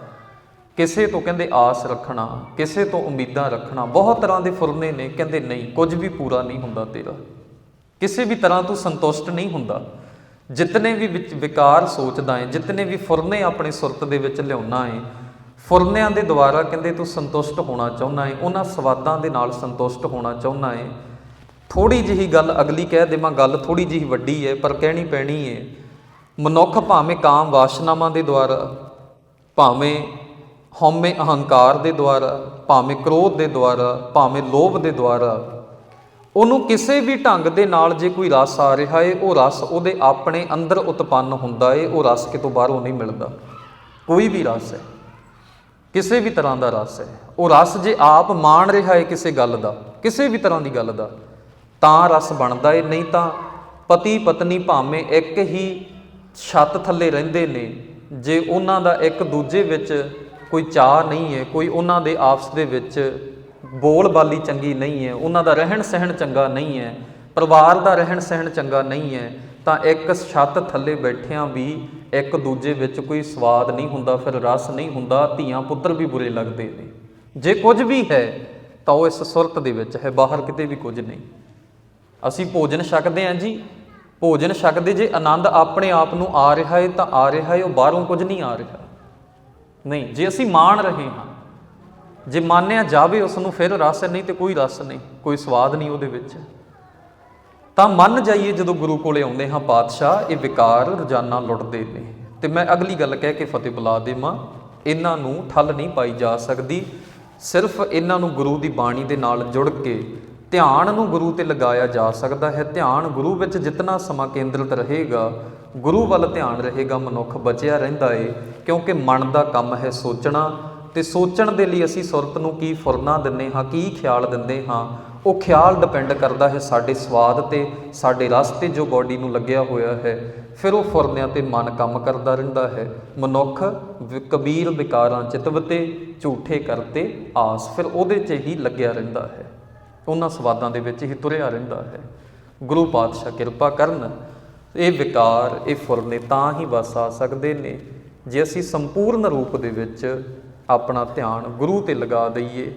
ਕਿਸੇ ਤੋਂ ਕਹਿੰਦੇ ਆਸ ਰੱਖਣਾ, ਕਿਸੇ ਤੋਂ ਉਮੀਦਾਂ ਰੱਖਣਾ, ਬਹੁਤ ਤਰ੍ਹਾਂ ਦੇ ਫੁਰਨੇ ਨੇ, ਕਹਿੰਦੇ ਨਹੀਂ, ਕੁਝ ਵੀ ਪੂਰਾ ਨਹੀਂ ਹੁੰਦਾ ਤੇਰਾ। ਕਿਸੇ ਵੀ ਤਰ੍ਹਾਂ ਤੂੰ ਸੰਤੁਸ਼ਟ ਨਹੀਂ ਹੁੰਦਾ। ਜਿਤਨੇ ਵੀ ਵਿੱਚ ਵਿਕਾਰ ਸੋਚਦਾ ਹੈ ਜਿਤਨੇ ਵੀ ਫੁਰਨੇ ਆਪਣੇ ਸੁਰਤ ਦੇ ਵਿੱਚ ਲਿਆਉਣਾ ਹੈ ਫੁਰਨਿਆਂ ਦੇ ਦੁਆਰਾ ਕਹਿੰਦੇ ਤੂੰ ਸੰਤੁਸ਼ਟ ਹੋਣਾ ਚਾਹੁੰਦਾ ਹੈ ਉਹਨਾਂ ਸਵਾਦਾਂ ਦੇ ਨਾਲ ਸੰਤੁਸ਼ਟ ਹੋਣਾ ਚਾਹੁੰਦਾ ਹੈ ਥੋੜੀ ਜਿਹੀ ਗੱਲ ਅਗਲੀ ਕਹਿ ਦੇਵਾਂ, ਗੱਲ ਥੋੜੀ ਜਿਹੀ ਵੱਡੀ ਹੈ ਪਰ ਕਹਿਣੀ ਪੈਣੀ ਹੈ ਮਨੁੱਖ ਭਾਵੇਂ ਕਾਮ ਵਾਸ਼ਨਾਵਾਂ ਦੇ ਦੁਆਰਾ, ਭਾਵੇਂ ਹਉਮੈ ਅਹੰਕਾਰ ਦੇ ਦੁਆਰਾ, ਭਾਵੇਂ ਕ੍ਰੋਧ ਦੇ ਦੁਆਰਾ, ਭਾਵੇਂ ਲੋਭ ਦੇ ਦੁਆਰਾ ਉਹਨੂੰ ਕਿਸੇ ਵੀ ਢੰਗ ਦੇ ਨਾਲ ਜੇ ਕੋਈ ਰਸ ਆ ਰਿਹਾ ਏ, ਉਹ ਰਸ ਉਹਦੇ ਆਪਣੇ ਅੰਦਰ ਉਤਪੰਨ ਹੁੰਦਾ ਏ, ਉਹ ਰਸ ਕਿਤੋਂ ਬਾਹਰੋਂ ਨਹੀਂ ਮਿਲਦਾ। ਕੋਈ ਵੀ ਰਸ ਹੈ ਕਿਸੇ ਵੀ ਤਰ੍ਹਾਂ ਦਾ ਰਸ ਹੈ ਉਹ ਰਸ ਜੇ ਆਪ ਮਾਣ ਰਿਹਾ ਏ ਕਿਸੇ ਗੱਲ ਦਾ, ਕਿਸੇ ਵੀ ਤਰ੍ਹਾਂ ਦੀ ਗੱਲ ਦਾ, ਤਾਂ ਰਸ ਬਣਦਾ ਏ, ਨਹੀਂ ਤਾਂ ਪਤੀ ਪਤਨੀ ਭਾਵੇਂ ਇੱਕ ਹੀ ਛੱਤ ਥੱਲੇ ਰਹਿੰਦੇ ਨੇ, ਜੇ ਉਹਨਾਂ ਦਾ ਇੱਕ ਦੂਜੇ ਵਿੱਚ ਕੋਈ ਚਾਹ ਨਹੀਂ ਹੈ ਕੋਈ ਉਹਨਾਂ ਦੇ ਆਪਸ ਦੇ ਵਿੱਚ ਬੋਲ ਬਾਲੀ ਚੰਗੀ ਨਹੀਂ ਹੈ, ਉਹਨਾਂ ਦਾ ਰਹਿਣ ਸਹਿਣ ਚੰਗਾ ਨਹੀਂ ਹੈ, ਪਰਿਵਾਰ ਦਾ ਰਹਿਣ ਸਹਿਣ ਚੰਗਾ ਨਹੀਂ ਹੈ, ਤਾਂ ਇੱਕ ਛੱਤ ਥੱਲੇ ਬੈਠਿਆਂ ਵੀ ਇੱਕ ਦੂਜੇ ਵਿੱਚ ਕੋਈ ਸਵਾਦ ਨਹੀਂ ਹੁੰਦਾ, ਫਿਰ ਰਸ ਨਹੀਂ ਹੁੰਦਾ, ਧੀਆਂ ਪੁੱਤਰ ਵੀ ਬੁਰੇ ਲੱਗਦੇ ਨੇ। ਜੇ ਕੁਝ ਵੀ ਹੈ, ਤਾਂ ਉਹ ਇਸ ਸੁਰਤ ਦੇ ਵਿੱਚ ਹੈ, ਬਾਹਰ ਕਿਤੇ ਵੀ ਕੁਝ ਨਹੀਂ। ਅਸੀਂ ਭੋਜਨ ਛਕਦੇ ਹਾਂ ਜੀ। ਭੋਜਨ ਛਕਦੇ ਜੇ ਆਨੰਦ ਆਪਣੇ ਆਪ ਨੂੰ ਆ ਰਿਹਾ ਹੈ, ਤਾਂ ਆ ਰਿਹਾ ਹੈ, ਉਹ ਬਾਹਰੋਂ ਕੁਝ ਨਹੀਂ ਆ ਰਿਹਾ। ਨਹੀਂ, ਜੇ ਅਸੀਂ ਮਾਣ ਰਹੇ ਹਾਂ ਜੇ ਮੰਨਿਆ ਜਾਵੇ ਉਸ ਨੂੰ ਫਿਰ ਰਸ ਨਹੀਂ ਤੇ ਕੋਈ ਰਸ ਨਹੀਂ, ਕੋਈ ਸਵਾਦ ਨਹੀਂ ਉਹਦੇ ਵਿੱਚ। ਤਾਂ ਮੰਨ ਜਾਈਏ ਜਦੋਂ ਗੁਰੂ ਕੋਲੇ ਆਉਂਦੇ ਹਾਂ ਪਾਤਸ਼ਾਹ, ਇਹ ਵਿਕਾਰ ਰੋਜ਼ਾਨਾ ਲੁੱਟਦੇ ਨੇ। ਤੇ ਮੈਂ ਅਗਲੀ ਗੱਲ ਕਹਿ ਕੇ ਫਤਿਹ ਬੁਲਾ ਦੇਵਾਂ, ਇਹਨਾਂ ਨੂੰ ਠੱਲ ਨਹੀਂ ਪਾਈ ਜਾ ਸਕਦੀ, ਸਿਰਫ ਇਹਨਾਂ ਨੂੰ ਗੁਰੂ ਦੀ ਬਾਣੀ ਦੇ ਨਾਲ ਜੁੜ ਕੇ ਧਿਆਨ ਨੂੰ ਗੁਰੂ ਤੇ ਲਗਾਇਆ ਜਾ ਸਕਦਾ ਹੈ। ਧਿਆਨ ਗੁਰੂ ਵਿੱਚ ਜਿੰਨਾ ਸਮਾਂ ਕੇਂਦਰਿਤ ਰਹੇਗਾ, ਗੁਰੂ ਵੱਲ ਧਿਆਨ ਰਹੇਗਾ, ਮਨੁੱਖ ਬਚਿਆ ਰਹਿੰਦਾ ਏ, ਕਿਉਂਕਿ ਮਨ ਦਾ ਕੰਮ ਹੈ ਸੋਚਣਾ ਤੇ ਸੋਚਣ ਦੇ ਲਈ ਅਸੀਂ ਸੁਰਤ ਨੂੰ ਕੀ ਫੁਰਨਾ ਦਿੰਦੇ ਹਾਂ, ਕੀ ਖਿਆਲ ਦਿੰਦੇ ਹਾਂ, ਉਹ ਖਿਆਲ ਡਿਪੈਂਡ ਕਰਦਾ ਹੈ ਸਾਡੇ ਸਵਾਦ ਤੇ ਸਾਡੇ ਰਸ ਤੇ ਜੋ ਬਾਡੀ ਨੂੰ ਲੱਗਿਆ ਹੋਇਆ ਹੈ। ਫਿਰ ਉਹ ਫੁਰਨਿਆਂ ਤੇ ਮਨ ਕੰਮ ਕਰਦਾ ਰਹਿੰਦਾ ਹੈ। ਮਨੁੱਖ ਵਿ- ਕਬੀਰ ਵਿਕਾਰਾਂ ਚਿਤਵਤੇ, ਝੂਠੇ ਕਰਤੇ ਆਸ ਫਿਰ ਉਹਦੇ 'ਚ ਹੀ ਲੱਗਿਆ ਰਹਿੰਦਾ ਹੈ। ਉਹਨਾਂ ਸਵਾਦਾਂ ਦੇ ਵਿੱਚ ਹੀ ਤੁਰਿਆ ਰਹਿੰਦਾ ਹੈ। ਗੁਰੂ ਪਾਤਸ਼ਾਹ ਕਿਰਪਾ ਕਰਨ, ਇਹ ਵਿਕਾਰ, ਇਹ ਫੁਰਨੇ ਤਾਂ ਹੀ ਵਸ ਆ ਸਕਦੇ ਨੇ। ਜੇ ਅਸੀਂ ਸੰਪੂਰਨ ਰੂਪ ਦੇ ਵਿੱਚ ਆਪਣਾ ਧਿਆਨ ਗੁਰੂ ਤੇ ਲਗਾ ਦਈਏ।